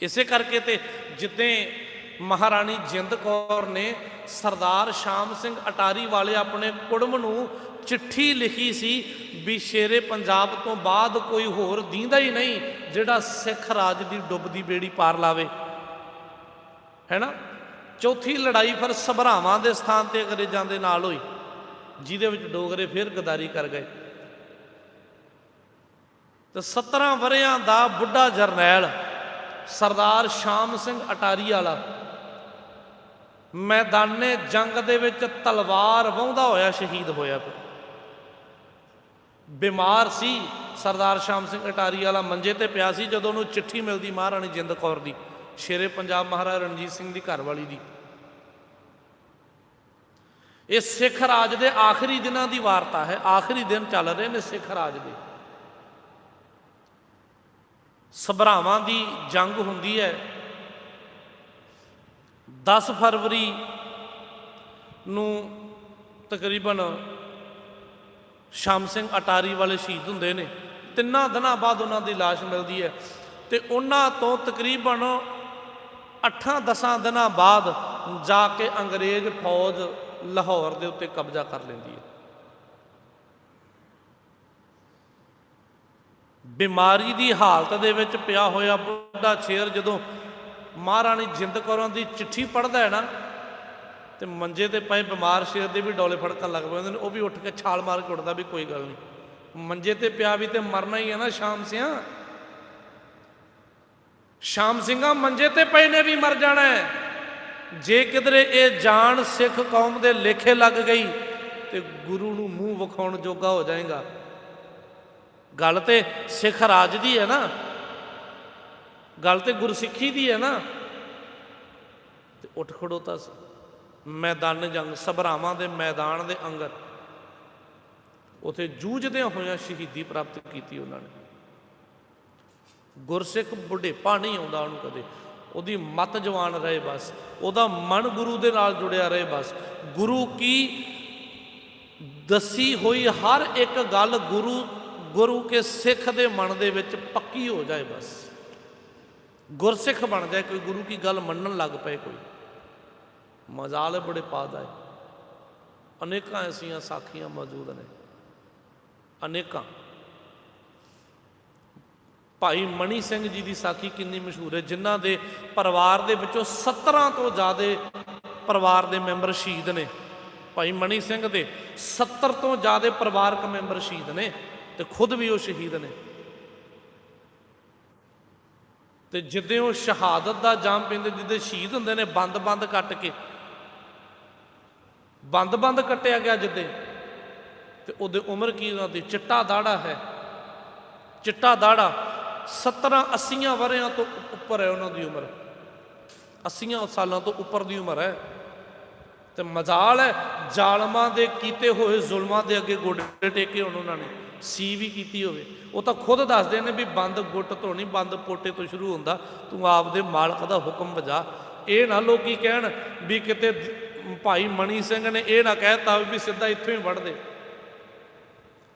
[SPEAKER 1] ਇਸੇ ਕਰਕੇ ਤੇ ਜਿੱਦਾਂ ਮਹਾਰਾਣੀ ਜਿੰਦ ਕੌਰ ਨੇ ਸਰਦਾਰ ਸ਼ਾਮ ਸਿੰਘ ਅਟਾਰੀ ਵਾਲੇ ਆਪਣੇ ਕੁੜਮ ਨੂੰ ਚਿੱਠੀ ਲਿਖੀ ਸੀ ਵੀ ਸ਼ੇਰੇ ਪੰਜਾਬ ਤੋਂ ਬਾਅਦ ਕੋਈ ਹੋਰ ਦੀਂਦਾ ਹੀ ਨਹੀਂ ਜਿਹੜਾ ਸਿੱਖ ਰਾਜ ਦੀ ਡੁੱਬਦੀ ਬੇੜੀ ਪਾਰ ਲਾਵੇ। ਹੈਨਾ? ਚੌਥੀ ਲੜਾਈ ਫਿਰ ਸਭਰਾਵਾਂ ਦੇ ਸਥਾਨ ਤੇ ਅੰਗਰੇਜ਼ਾਂ ਦੇ ਨਾਲ ਹੋਈ, ਜਿਹਦੇ ਵਿੱਚ ਡੋਗਰੇ ਫਿਰ ਗਦਾਰੀ ਕਰ ਗਏ। ਤੇ 17 ਵਰਿਆਂ ਦਾ ਬੁੱਢਾ ਜਰਨੈਲ ਸਰਦਾਰ ਸ਼ਾਮ ਸਿੰਘ ਅਟਾਰੀ ਵਾਲਾ ਮੈਦਾਨੇ ਜੰਗ ਦੇ ਵਿੱਚ ਤਲਵਾਰ ਵਾਹੁੰਦਾ ਹੋਇਆ ਸ਼ਹੀਦ ਹੋਇਆ ਪਿਆ। ਬਿਮਾਰ ਸੀ, ਸਰਦਾਰ ਸ਼ਾਮ ਸਿੰਘ ਅਟਾਰੀ ਵਾਲਾ ਮੰਜੇ ਤੇ ਪਿਆ ਸੀ, ਜਦੋਂ ਉਹਨੂੰ ਚਿੱਠੀ ਮਿਲਦੀ ਮਹਾਰਾਣੀ ਜਿੰਦ ਕੌਰ ਦੀ, ਸ਼ੇਰੇ ਪੰਜਾਬ ਮਹਾਰਾਜਾ ਰਣਜੀਤ ਸਿੰਘ ਦੀ ਘਰਵਾਲੀ ਦੀ। ਇਹ ਸਿੱਖ ਰਾਜ ਦੇ ਆਖਰੀ ਦਿਨਾਂ ਦੀ ਵਾਰਤਾ ਹੈ, ਆਖਰੀ ਦਿਨ ਚੱਲ ਰਹੇ ਨੇ ਸਿੱਖ ਰਾਜ ਦੇ। ਸਭਰਾਵਾਂ ਦੀ ਜੰਗ ਹੁੰਦੀ ਹੈ। 10 ਫਰਵਰੀ ਨੂੰ ਤਕਰੀਬਨ ਸ਼ਾਮ ਸਿੰਘ ਅਟਾਰੀ ਵਾਲੇ ਸ਼ਹੀਦ ਹੁੰਦੇ ਨੇ। ਤਿੰਨਾਂ ਦਿਨਾਂ ਬਾਅਦ ਉਹਨਾਂ ਦੀ ਲਾਸ਼ ਮਿਲਦੀ ਹੈ। ਤੇ ਉਹਨਾਂ ਤੋਂ ਤਕਰੀਬਨ 8-10 ਦਿਨਾਂ ਬਾਅਦ ਜਾ ਕੇ ਅੰਗਰੇਜ਼ ਫੌਜ ਲਾਹੌਰ ਦੇ ਉੱਤੇ ਕਬਜ਼ਾ ਕਰ ਲੈਂਦੀ ਹੈ। ਬਿਮਾਰੀ ਦੀ ਹਾਲਤ ਦੇ ਵਿੱਚ ਪਿਆ ਹੋਇਆ ਬੁੱਢਾ ਸ਼ੇਰ ਜਦੋਂ ਮਹਾਰਾਣੀ ਜਿੰਦ ਕੌਰਾਂ ਦੀ ਚਿੱਠੀ ਪੜ੍ਹਦਾ ਹੈ ਨਾ ਤੇ ਮੰਜੇ ਤੇ ਪਏ ਬਿਮਾਰ ਸ਼ੇਰ ਦੇ ਵੀ ਡੋਲੇ ਫੜਕਣ ਲੱਗ ਪੈਂਦੇ ਨੇ, ਉਹ ਵੀ ਉੱਠ ਕੇ ਛਾਲ ਮਾਰ ਕੇ ਉੱਠਦਾ ਵੀ ਕੋਈ ਗੱਲ ਨਹੀਂ। ਮੰਜੇ ਤੇ ਪਿਆ ਵੀ ਤੇ ਮਰਨਾ ਹੀ ਹੈ ਨਾ ਸ਼ਾਮ ਸਿਆਂ। ਸ਼ਾਮ ਸਿੰਘਾਂ ਮੰਜੇ ਤੇ ਪਏ ਨੇ ਵੀ ਮਰ ਜਾਣਾ ਹੈ। ਜੇ ਕਿਧਰੇ ਇਹ ਜਾਨ ਸਿੱਖ ਕੌਮ ਦੇ ਲੇਖੇ ਲੱਗ ਗਈ, ਤੇ ਗੁਰੂ ਨੂੰ ਮੂੰਹ ਵਿਖਾਉਣ ਜੋਗਾ ਹੋ ਜਾਏਗਾ। ਗੱਲ ਤੇ ਸਿੱਖ ਰਾਜ ਦੀ ਹੈ ਨਾ। ਗੱਲ ਤੇ ਗੁਰਸਿੱਖੀ ਦੀ ਹੈ ਨਾ। ਤੇ ਉੱਠ ਖੜੋਤਾ ਸੀ ਮੈਦਾਨ ਜੰਗ, ਸਭਰਾਵਾਂ ਦੇ ਮੈਦਾਨ ਦੇ ਅੰਦਰ ਉਥੇ ਜੂਝਦਿਆਂ ਹੋਇਆਂ ਸ਼ਹੀਦੀ ਪ੍ਰਾਪਤ ਕੀਤੀ ਉਹਨਾਂ ਨੇ। ਗੁਰਸਿੱਖ ਬੁਢੇਪਾ ਨਹੀਂ ਆਉਂਦਾ ਉਹਨੂੰ ਕਦੇ। ਉਹਦੀ ਮਤ ਜਵਾਨ ਰਹੇ ਬਸ। ਉਹਦਾ ਮਨ ਗੁਰੂ ਦੇ ਨਾਲ ਜੁੜਿਆ ਰਹੇ ਬਸ। ਗੁਰੂ ਕੀ ਦਸੀ ਹੋਈ ਹਰ ਇੱਕ ਗੱਲ ਗੁਰੂ ਗੁਰੂ ਕੇ ਸਿੱਖ ਦੇ ਮਨ ਦੇ ਵਿੱਚ ਪੱਕੀ ਹੋ ਜਾਏ ਬਸ। ਗੁਰਸਿੱਖ ਬਣ ਜਾਏ, ਕੋਈ ਗੁਰੂ ਕੀ ਗੱਲ ਮੰਨਣ ਲੱਗ ਪਏ ਕੋਈ। ਮਜ਼ਾਲ ਹੈ ਬੜੇ ਪਾਦਾ ਹੈ ਅਨੇਕਾਂ ਐਸੀਆਂ ਸਾਖੀਆਂ ਮੌਜੂਦ ਨੇ। ਅਨੇਕਾਂ। ਭਾਈ ਮਣੀ ਸਿੰਘ ਜੀ ਦੀ ਸਾਖੀ ਕਿੰਨੀ ਮਸ਼ਹੂਰ ਹੈ, ਜਿਨ੍ਹਾਂ ਦੇ ਪਰਿਵਾਰ ਦੇ ਵਿੱਚੋਂ 17 ਤੋਂ ਜ਼ਿਆਦਾ ਪਰਿਵਾਰ ਦੇ ਮੈਂਬਰ ਸ਼ਹੀਦ ਨੇ। ਭਾਈ ਮਣੀ ਸਿੰਘ ਦੇ 70 ਤੋਂ ਜ਼ਿਆਦਾ ਪਰਿਵਾਰਕ ਮੈਂਬਰ ਸ਼ਹੀਦ ਨੇ ਤੇ ਖੁਦ ਵੀ ਉਹ ਸ਼ਹੀਦ ਨੇ। ਤੇ ਜਿੱਦੇ ਉਹ ਸ਼ਹਾਦਤ ਦਾ ਜਾਮ ਪੈਂਦੇ, ਜਿੱਦੇ ਸ਼ਹੀਦ ਹੁੰਦੇ ਨੇ, ਬੰਦ-ਬੰਦ ਕੱਟ ਕੇ ਬੰਦ-ਬੰਦ ਕੱਟਿਆ ਗਿਆ ਜਿੱਦੇ। ਤੇ ਉਹਦੇ ਉਮਰ ਕੀ ਉਹਨਾਂ ਦੀ? ਚਿੱਟਾ ਦਾੜਾ ਹੈ। ਚਿੱਟਾ ਦਾੜਾ 70 80 ਵਰਿਆਂ ਤੋਂ ਉੱਪਰ ਹੈ ਉਹਨਾਂ ਦੀ ਉਮਰ। 80 ਸਾਲਾਂ ਤੋਂ ਉੱਪਰ ਦੀ ਉਮਰ ਹੈ। ਤੇ ਮਜ਼ਾਲ ਹੈ, ਜ਼ਾਲਮਾਂ ਦੇ ਕੀਤੇ ਹੋਏ ਜ਼ੁਲਮਾਂ ਦੇ ਅੱਗੇ ਗੋਡੇ ਟੇਕੇ ਹੋਣ ਉਹਨਾਂ ਨੇ। ਸੀ ਵੀ ਕੀਤੀ ਹੋਵੇ। ਉਹ ਤਾਂ ਖੁਦ ਦੱਸਦੇ ਨੇ ਵੀ ਬੰਦ ਗੁੱਟ ਤੋਂ ਨਹੀਂ, ਬੰਦ ਪੋਟੇ ਤੋਂ ਸ਼ੁਰੂ ਹੁੰਦਾ। ਤੂੰ ਆਪਦੇ ਮਾਲਕ ਦਾ ਹੁਕਮ ਵਜਾ। ਇਹ ਨਾ ਲੋਕੀ ਕਹਿਣ ਵੀ ਕਿਤੇ ਭਾਈ ਮਣੀ ਸਿੰਘ ਨੇ ਇਹ ਨਾ ਕਹਿਤਾ ਵੀ ਸਿੱਧਾ ਇੱਥੋਂ ਹੀ ਵੜ ਦੇ।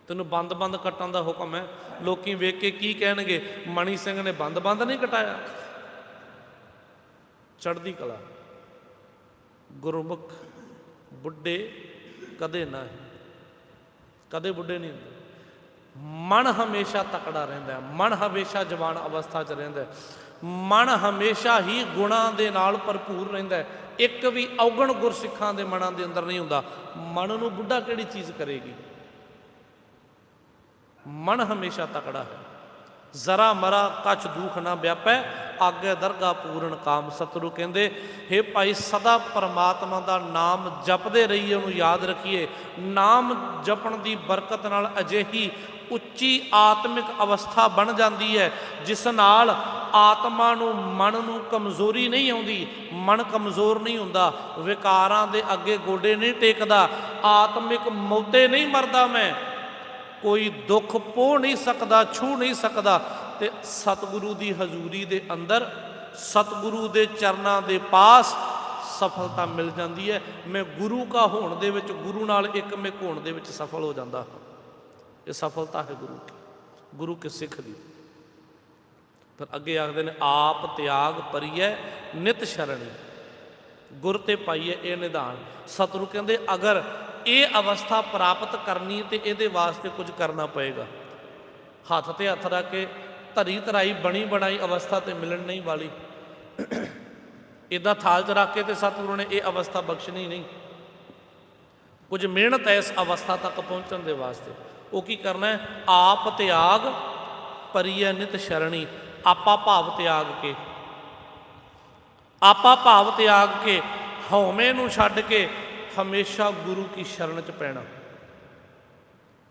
[SPEAKER 1] ਤੈਨੂੰ ਬੰਦ-ਬੰਦ ਕੱਟਣ ਦਾ ਹੁਕਮ ਹੈ। ਲੋਕੀ ਵੇਖ ਕੇ ਕੀ ਕਹਿਣਗੇ? ਮਣੀ ਸਿੰਘ ਨੇ ਬੰਦ-ਬੰਦ ਨਹੀਂ ਕਟਾਇਆ। ਚੜ੍ਹਦੀ ਕਲਾ। ਗੁਰਮੁਖ ਬੁੱਢੇ ਕਦੇ ਨਾ ਕਦੇ ਬੁੱਢੇ ਨਹੀਂ ਹੁੰਦੇ। ਮਨ ਹਮੇਸ਼ਾ ਤਕੜਾ ਰਹਿੰਦਾ ਮਨ ਹਮੇਸ਼ਾ ਜਵਾਨ ਅਵਸਥਾ 'ਚ ਰਹਿੰਦਾ ਮਨ ਹਮੇਸ਼ਾ ਹੀ ਗੁਣਾਂ ਦੇ ਨਾਲ ਭਰਪੂਰ ਰਹਿੰਦਾ ਹੈ। ਇੱਕ ਵੀ ਔਗਣ ਗੁਰਸਿੱਖਾਂ ਦੇ ਮਨਾਂ ਦੇ ਅੰਦਰ ਨਹੀਂ ਹੁੰਦਾ। ਮਨ ਨੂੰ ਬੁੱਢਾ ਕਿਹੜੀ ਚੀਜ਼ ਕਰੇਗੀ? ਮਨ ਹਮੇਸ਼ਾ ਤਕੜਾ ਹੈ। ਜ਼ਰਾ ਮਰਾ ਕਛ ਦੁਖ ਨਾ ਵਿਆਪੈ ਆਗੇ ਦਰਗਾ ਪੂਰਨ ਕਾਮ ਸਤਿਗੁਰੂ ਕਹਿੰਦੇ हे ਭਾਈ ਸਦਾ ਪਰਮਾਤਮਾ ਦਾ ਨਾਮ ਜਪਦੇ ਰਹੀਏ, ਉਹਨੂੰ ਯਾਦ ਰੱਖੀਏ। ਨਾਮ ਜਪਣ ਦੀ ਬਰਕਤ ਨਾਲ ਅਜਿਹੀ ਉੱਚੀ ਆਤਮਿਕ ਅਵਸਥਾ ਬਣ ਜਾਂਦੀ ਹੈ, ਜਿਸ ਨਾਲ ਆਤਮਾ ਨੂੰ ਮਨ ਨੂੰ ਕਮਜ਼ੋਰੀ ਨਹੀਂ ਆਉਂਦੀ, ਮਨ ਕਮਜ਼ੋਰ ਨਹੀਂ ਹੁੰਦਾ, ਵਿਕਾਰਾਂ ਦੇ ਅੱਗੇ ਗੋਡੇ ਨਹੀਂ ਟੇਕਦਾ, ਆਤਮਿਕ ਮੌਤੇ ਨਹੀਂ ਮਰਦਾ ਮੈਂ। ਕੋਈ ਦੁੱਖ ਪੋ ਨਹੀਂ ਸਕਦਾ ਛੂ ਨਹੀਂ ਸਕਦਾ ਤੇ ਸਤਿਗੁਰੂ ਦੀ ਹਜ਼ੂਰੀ ਦੇ ਅੰਦਰ ਸਤਿਗੁਰੂ ਦੇ ਚਰਨਾਂ ਦੇ ਪਾਸ ਸਫਲਤਾ ਮਿਲ ਜਾਂਦੀ ਹੈ। ਮੈਂ ਗੁਰੂ ਕਾ ਹੋਣ ਦੇ ਵਿੱਚ, ਗੁਰੂ ਨਾਲ ਇੱਕ ਮੈਂ ਹੋਣ ਦੇ ਵਿੱਚ ਸਫਲ ਹੋ ਜਾਂਦਾ ਹਾਂ। ਇਹ ਸਫਲਤਾ ਹੈ ਗੁਰੂ ਕੀ ਗੁਰੂ ਕੇ ਸਿੱਖ ਦੀ। ਫਿਰ ਅੱਗੇ ਆਖਦੇ ਨੇ, ਆਪ ਤਿਆਗ ਪਰਿਐ, ਨਿਤ ਸ਼ਰਣੀ। ਗੁਰ ਤੇ ਪਾਈਏ ਇਹ ਨਿਧਾਨ। ਸਤਿਗੁਰੂ ਕਹਿੰਦੇ, ਅਗਰ ਇਹ ਅਵਸਥਾ ਪ੍ਰਾਪਤ ਕਰਨੀ ਤੇ ਇਹਦੇ ਵਾਸਤੇ ਕੁਝ ਕਰਨਾ ਪਏਗਾ। ਹੱਥ ਤੇ ਹੱਥ ਰੱਖ ਕੇ ਧਰੀ ਧਰਾਈ, ਬਣੀ ਬਣਾਈ ਅਵਸਥਾ ਤੇ ਮਿਲਣ ਨਹੀਂ ਵਾਲੀ। ਇਦਾਂ ਥਾਲ 'ਚ ਰੱਖ ਕੇ ਤੇ ਸਤਿਗੁਰੂ ਨੇ ਇਹ ਅਵਸਥਾ ਬਖਸ਼ਣੀ ਨਹੀਂ। ਕੁਝ ਮਿਹਨਤ ਹੈ ਇਸ ਅਵਸਥਾ ਤੱਕ ਪਹੁੰਚਣ ਦੇ ਵਾਸਤੇ। ਉਹ ਕੀ ਕਰਨਾ ਹੈ? ਆਪ ਤਿਆਗ ਪਰਿਯ ਨਿਤ ਸ਼ਰਣੀ, ਆਪਾ ਭਾਵ ਤਿਆਗ ਕੇ। ਆਪਾ ਭਾਵ ਤਿਆਗ ਕੇ, ਹਉਮੈ ਨੂੰ ਛੱਡ ਕੇ ਹਮੇਸ਼ਾ ਗੁਰੂ ਕੀ ਸ਼ਰਨ 'ਚ ਪੈਣਾ।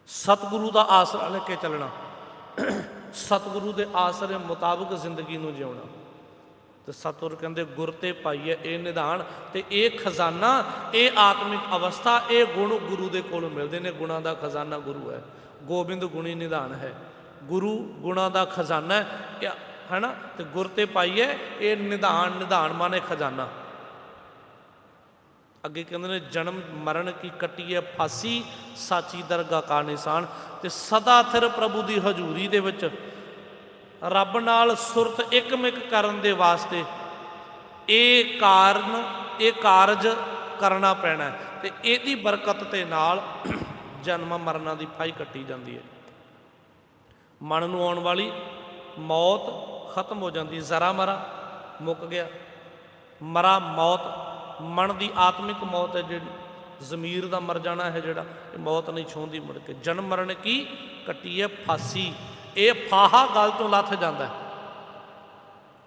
[SPEAKER 1] ਸਤਿਗੁਰੂ ਦਾ ਆਸਰਾ ਲੈ ਕੇ ਚੱਲਣਾ। ਸਤਿਗੁਰੂ ਦੇ ਆਸਰੇ ਮੁਤਾਬਕ ਜ਼ਿੰਦਗੀ ਨੂੰ ਜਿਉਣਾ। ਤੇ ਸਤਿਗੁਰ ਕਹਿੰਦੇ, ਗੁਰ ਤੇ ਪਾਈਏ ਇਹ ਨਿਧਾਨ ਤੇ ਇਹ ਖਜ਼ਾਨਾ, ਇਹ ਆਤਮਿਕ ਅਵਸਥਾ, ਇਹ ਗੁਣ ਗੁਰੂ ਦੇ ਕੋਲੋਂ ਮਿਲਦੇ ਨੇ। ਗੁਣਾਂ ਦਾ ਖਜ਼ਾਨਾ ਗੁਰੂ ਹੈ। ਗੋਬਿੰਦ ਗੁਣੀ ਨਿਧਾਨ ਹੈ। ਗੁਰੂ ਗੁਣਾਂ ਦਾ ਖਜ਼ਾਨਾ ਹੈ। ਇਹ, ਹੈਨਾ? ਤੇ ਗੁਰ ਤੇ ਪਾਈਏ ਇਹ ਨਿਧਾਨ ਨਿਧਾਨ ਮਾਨੇ ਖਜ਼ਾਨਾ। ਅੱਗੇ ਕਹਿੰਦੇ ਨੇ, ਜਨਮ, ਮਰਨ ਕੀ ਕੱਟੀ ਹੈ, ਫਾਸੀ ਸਾਚੀ ਦਰਗਾ ਕਾ ਨਿਸ਼ਾਨ। ਤੇ ਸਦਾ ਥਿਰ ਪ੍ਰਭੂ ਦੀ ਹਜ਼ੂਰੀ ਦੇ ਵਿੱਚ ਰੱਬ ਨਾਲ ਸੁਰਤ ਇੱਕਮਿਕ ਕਰਨ ਦੇ ਵਾਸਤੇ ਇਹ ਕਾਰਨ, ਇਹ ਕਾਰਜ ਕਰਨਾ ਪੈਣਾ ਹੈ। ਤੇ ਇਹਦੀ ਬਰਕਤ ਤੇ ਨਾਲ ਜਨਮ ਮਰਨਾਂ ਦੀ ਫਾਈ ਕੱਟੀ ਜਾਂਦੀ ਹੈ। ਮਨ ਨੂੰ ਆਉਣ ਵਾਲੀ ਮੌਤ ਖਤਮ ਹੋ ਜਾਂਦੀ ਜ਼ਰਾ ਮਰਾ ਮੁੱਕ ਗਿਆ। ਮਰਾ ਮੌਤ ਮਨ ਦੀ ਆਤਮਿਕ ਮੌਤ ਹੈ ਜਿਹੜੀ ਜ਼ਮੀਰ ਦਾ ਮਰ ਜਾਣਾ ਹੈ ਜਿਹੜਾ, ਇਹ ਮੌਤ ਨਹੀਂ ਛੋਂਦੀ ਮੁੜ ਕੇ। ਜਨਮ ਮਰਨ ਕੀ? ਕੱਟੀ ਹੈ ਫਾਸੀ। ਇਹ ਫਾਹਾ ਗਲ ਤੋਂ ਲੱਥ ਜਾਂਦਾ ਹੈ।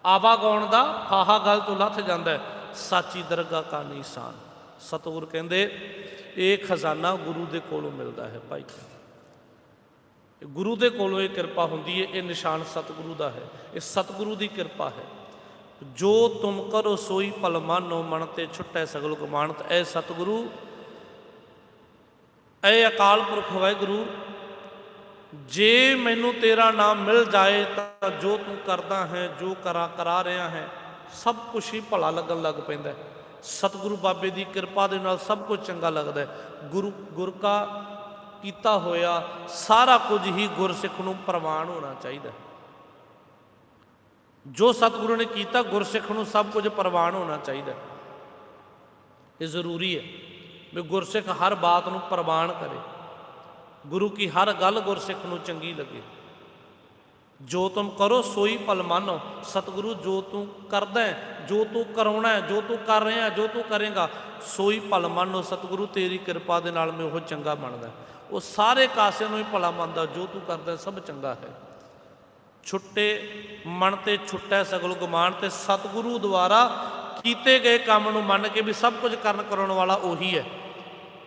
[SPEAKER 1] ਆਵਾਗਾਉਣ ਦਾ ਫਾਹਾ ਗਲ ਤੋਂ ਲੱਥ ਜਾਂਦਾ ਹੈ। ਸਾਚੀ ਦਰਗਾ ਕਾ ਨਿਸ਼ਾਨ। ਸਤਿਗੁਰ ਕਹਿੰਦੇ, ਇਹ ਖਜ਼ਾਨਾ ਗੁਰੂ ਦੇ ਕੋਲੋਂ ਮਿਲਦਾ ਹੈ ਭਾਈ। ਗੁਰੂ ਦੇ ਕੋਲੋਂ ਇਹ ਕਿਰਪਾ ਹੁੰਦੀ ਹੈ, ਇਹ ਨਿਸ਼ਾਨ ਸਤਿਗੁਰੂ ਦਾ ਹੈ। ਇਹ ਸਤਿਗੁਰੂ ਦੀ ਕਿਰਪਾ ਹੈ। ਜੋ ਤੁਮ ਕਰੋ ਸੋਈ ਭਲ ਮਾਨੋ, ਮਨ ਤੇ ਛੁੱਟੈ ਸਗਲ ਗੁਮਾਨਤ। ਐ ਸਤਿਗੁਰੂ, ਐ ਅਕਾਲ ਪੁਰਖ ਵਾਹਿਗੁਰੂ, ਜੇ ਮੈਨੂੰ ਤੇਰਾ ਨਾਮ ਮਿਲ ਜਾਏ ਤਾਂ ਜੋ ਤੂੰ ਕਰਦਾ ਹੈ, ਜੋ ਕਰਾ ਕਰਾ ਰਿਹਾ ਹੈ, ਸਭ ਕੁਝ ਹੀ ਭਲਾ ਲੱਗਣ ਲੱਗ ਪੈਂਦਾ ਹੈ। ਸਤਿਗੁਰੂ ਬਾਬੇ ਦੀ ਕਿਰਪਾ ਦੇ ਨਾਲ ਸਭ ਕੁਝ ਚੰਗਾ ਲੱਗਦਾ ਹੈ। ਗੁਰੂ, ਗੁਰ ਕਾ ਕੀਤਾ ਹੋਇਆ ਸਾਰਾ ਕੁਝ ਹੀ ਗੁਰਸਿੱਖ ਨੂੰ ਪ੍ਰਵਾਨ ਹੋਣਾ ਚਾਹੀਦਾ ਹੈ। ਜੋ ਸਤਿਗੁਰੂ ਨੇ ਕੀਤਾ, ਗੁਰਸਿੱਖ ਨੂੰ ਸਭ ਕੁਝ ਪ੍ਰਵਾਨ ਹੋਣਾ ਚਾਹੀਦਾ ਇਹ ਜ਼ਰੂਰੀ ਹੈ ਵੀ ਗੁਰਸਿੱਖ ਹਰ ਬਾਤ ਨੂੰ ਪ੍ਰਵਾਨ ਕਰੇ। ਗੁਰੂ ਕੀ ਹਰ ਗੱਲ ਗੁਰਸਿੱਖ ਨੂੰ ਚੰਗੀ ਲੱਗੇ। ਜੋ ਤੁਮ ਕਰੋ, ਸੋਈ ਭਲ ਮੰਨੋ। ਸਤਿਗੁਰੂ ਜੋ ਤੂੰ ਕਰਦਾ ਜੋ ਤੂੰ ਕਰਾਉਣਾ ਹੈ, ਜੋ ਤੂੰ ਕਰ ਰਿਹਾ ਜੋ ਤੂੰ ਕਰੇਗਾ, ਸੋਈ ਭਲ ਮੰਨੋ। ਸਤਿਗੁਰੂ ਤੇਰੀ ਕਿਰਪਾ ਦੇ ਨਾਲ ਮੈਂ ਉਹ ਚੰਗਾ ਬਣਦਾ ਉਹ ਸਾਰੇ ਕਾਸਿਆਂ ਨੂੰ ਹੀ ਭਲਾ ਮੰਨਦਾ, ਜੋ ਤੂੰ ਕਰਦਾ ਸਭ ਚੰਗਾ ਹੈ। ਛੁੱਟੇ ਮਨ ਤੇ ਛੁੱਟੈ ਸਗਲ ਗੁਮਾਨ ਤੇ ਸਤਿਗੁਰੂ ਦੁਆਰਾ ਕੀਤੇ ਗਏ ਕੰਮ ਨੂੰ ਮੰਨ ਕੇ ਵੀ ਸਭ ਕੁਝ ਕਰਨ ਕਰਾਉਣ ਵਾਲਾ ਉਹੀ ਹੈ।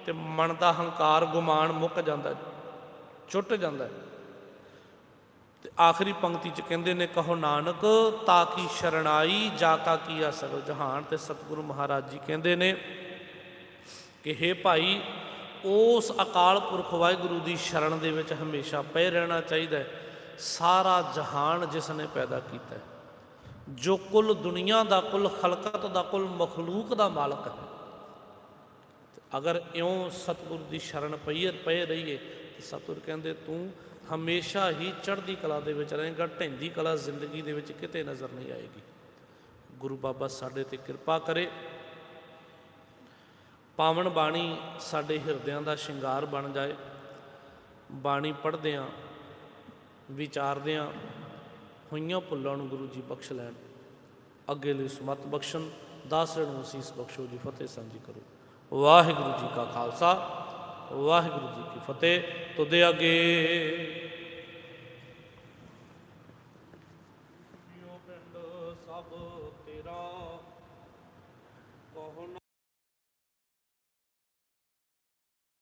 [SPEAKER 1] ਤੇ ਮਨ ਦਾ ਹੰਕਾਰ ਗੁਮਾਨ ਮੁੱਕ ਜਾਂਦਾ ਹੈ, ਛੁੱਟ ਜਾਂਦਾ ਹੈ। ਤੇ ਆਖਰੀ ਪੰਕਤੀ ਚ ਕਹਿੰਦੇ ਨੇ ਕਹੋ ਨਾਨਕ ਤਾਂ ਕੀ ਸ਼ਰਣਾਈ ਜਾ ਕਾ ਕੀਆ ਸਗਲ ਜਹਾਨ। ਤੇ ਸਤਿਗੁਰੂ ਮਹਾਰਾਜ ਜੀ ਕਹਿੰਦੇ ਨੇ ਕਿ ਹੇ ਭਾਈ ਉਸ ਅਕਾਲ ਪੁਰਖ ਵਾਹਿਗੁਰੂ ਦੀ ਸ਼ਰਨ ਦੇ ਵਿੱਚ ਹਮੇਸ਼ਾ ਪਏ ਰਹਿਣਾ ਚਾਹੀਦਾ ਹੈ। ਸਾਰਾ ਜਹਾਨ ਜਿਸ ਨੇ ਪੈਦਾ ਕੀਤਾ ਹੈ, ਜੋ ਕੁੱਲ ਦੁਨੀਆ ਦਾ, ਕੁੱਲ ਖਲਕਤ ਦਾ, ਕੁੱਲ ਮਖਲੂਕ ਦਾ ਮਾਲਕ ਹੈ। ਅਗਰ ਇਉਂ ਸਤਿਗੁਰ ਦੀ ਸ਼ਰਨ ਪਈਏ ਪਏ ਰਹੀਏ, ਤੇ ਸਤਿਗੁਰ ਕਹਿੰਦੇ, ਤੂੰ ਹਮੇਸ਼ਾ ਹੀ ਚੜ੍ਹਦੀ ਕਲਾ ਦੇ ਵਿੱਚ ਰਹੇਗਾ, ਢੈਂਦੀ ਕਲਾ ਜ਼ਿੰਦਗੀ ਦੇ ਵਿੱਚ ਕਿਤੇ ਨਜ਼ਰ ਨਹੀਂ ਆਏਗੀ। ਗੁਰੂ ਬਾਬਾ ਸਾਡੇ ਤੇ ਕਿਰਪਾ ਕਰੇ। ਪਾਵਨ ਬਾਣੀ ਸਾਡੇ ਹਿਰਦਿਆਂ ਦਾ ਸ਼ਿੰਗਾਰ ਬਣ ਜਾਏ। ਬਾਣੀ ਪੜ੍ਹਦੇ ਆਂ ਵਿਚਾਰਦਿਆਂ ਹੋਈਆਂ ਭੁੱਲਾਂ ਨੂੰ ਗੁਰੂ ਜੀ ਬਖਸ਼ ਲੈਣ। ਅੱਗੇ ਲਈ ਸਮਤ ਬਖਸ਼ਣ ਦਾਸੜ ਨੂੰ ਅਸੀਸ ਬਖਸ਼ੋ ਜੀ, ਫਤਿਹ ਸਾਂਝੀ ਕਰੋ। ਵਾਹਿਗੁਰੂ ਜੀ ਕਾ ਖਾਲਸਾ, ਵਾਹਿਗੁਰੂ ਜੀ ਕੀ ਫਤਿਹ। ਤੁਦੇ ਅੱਗੇ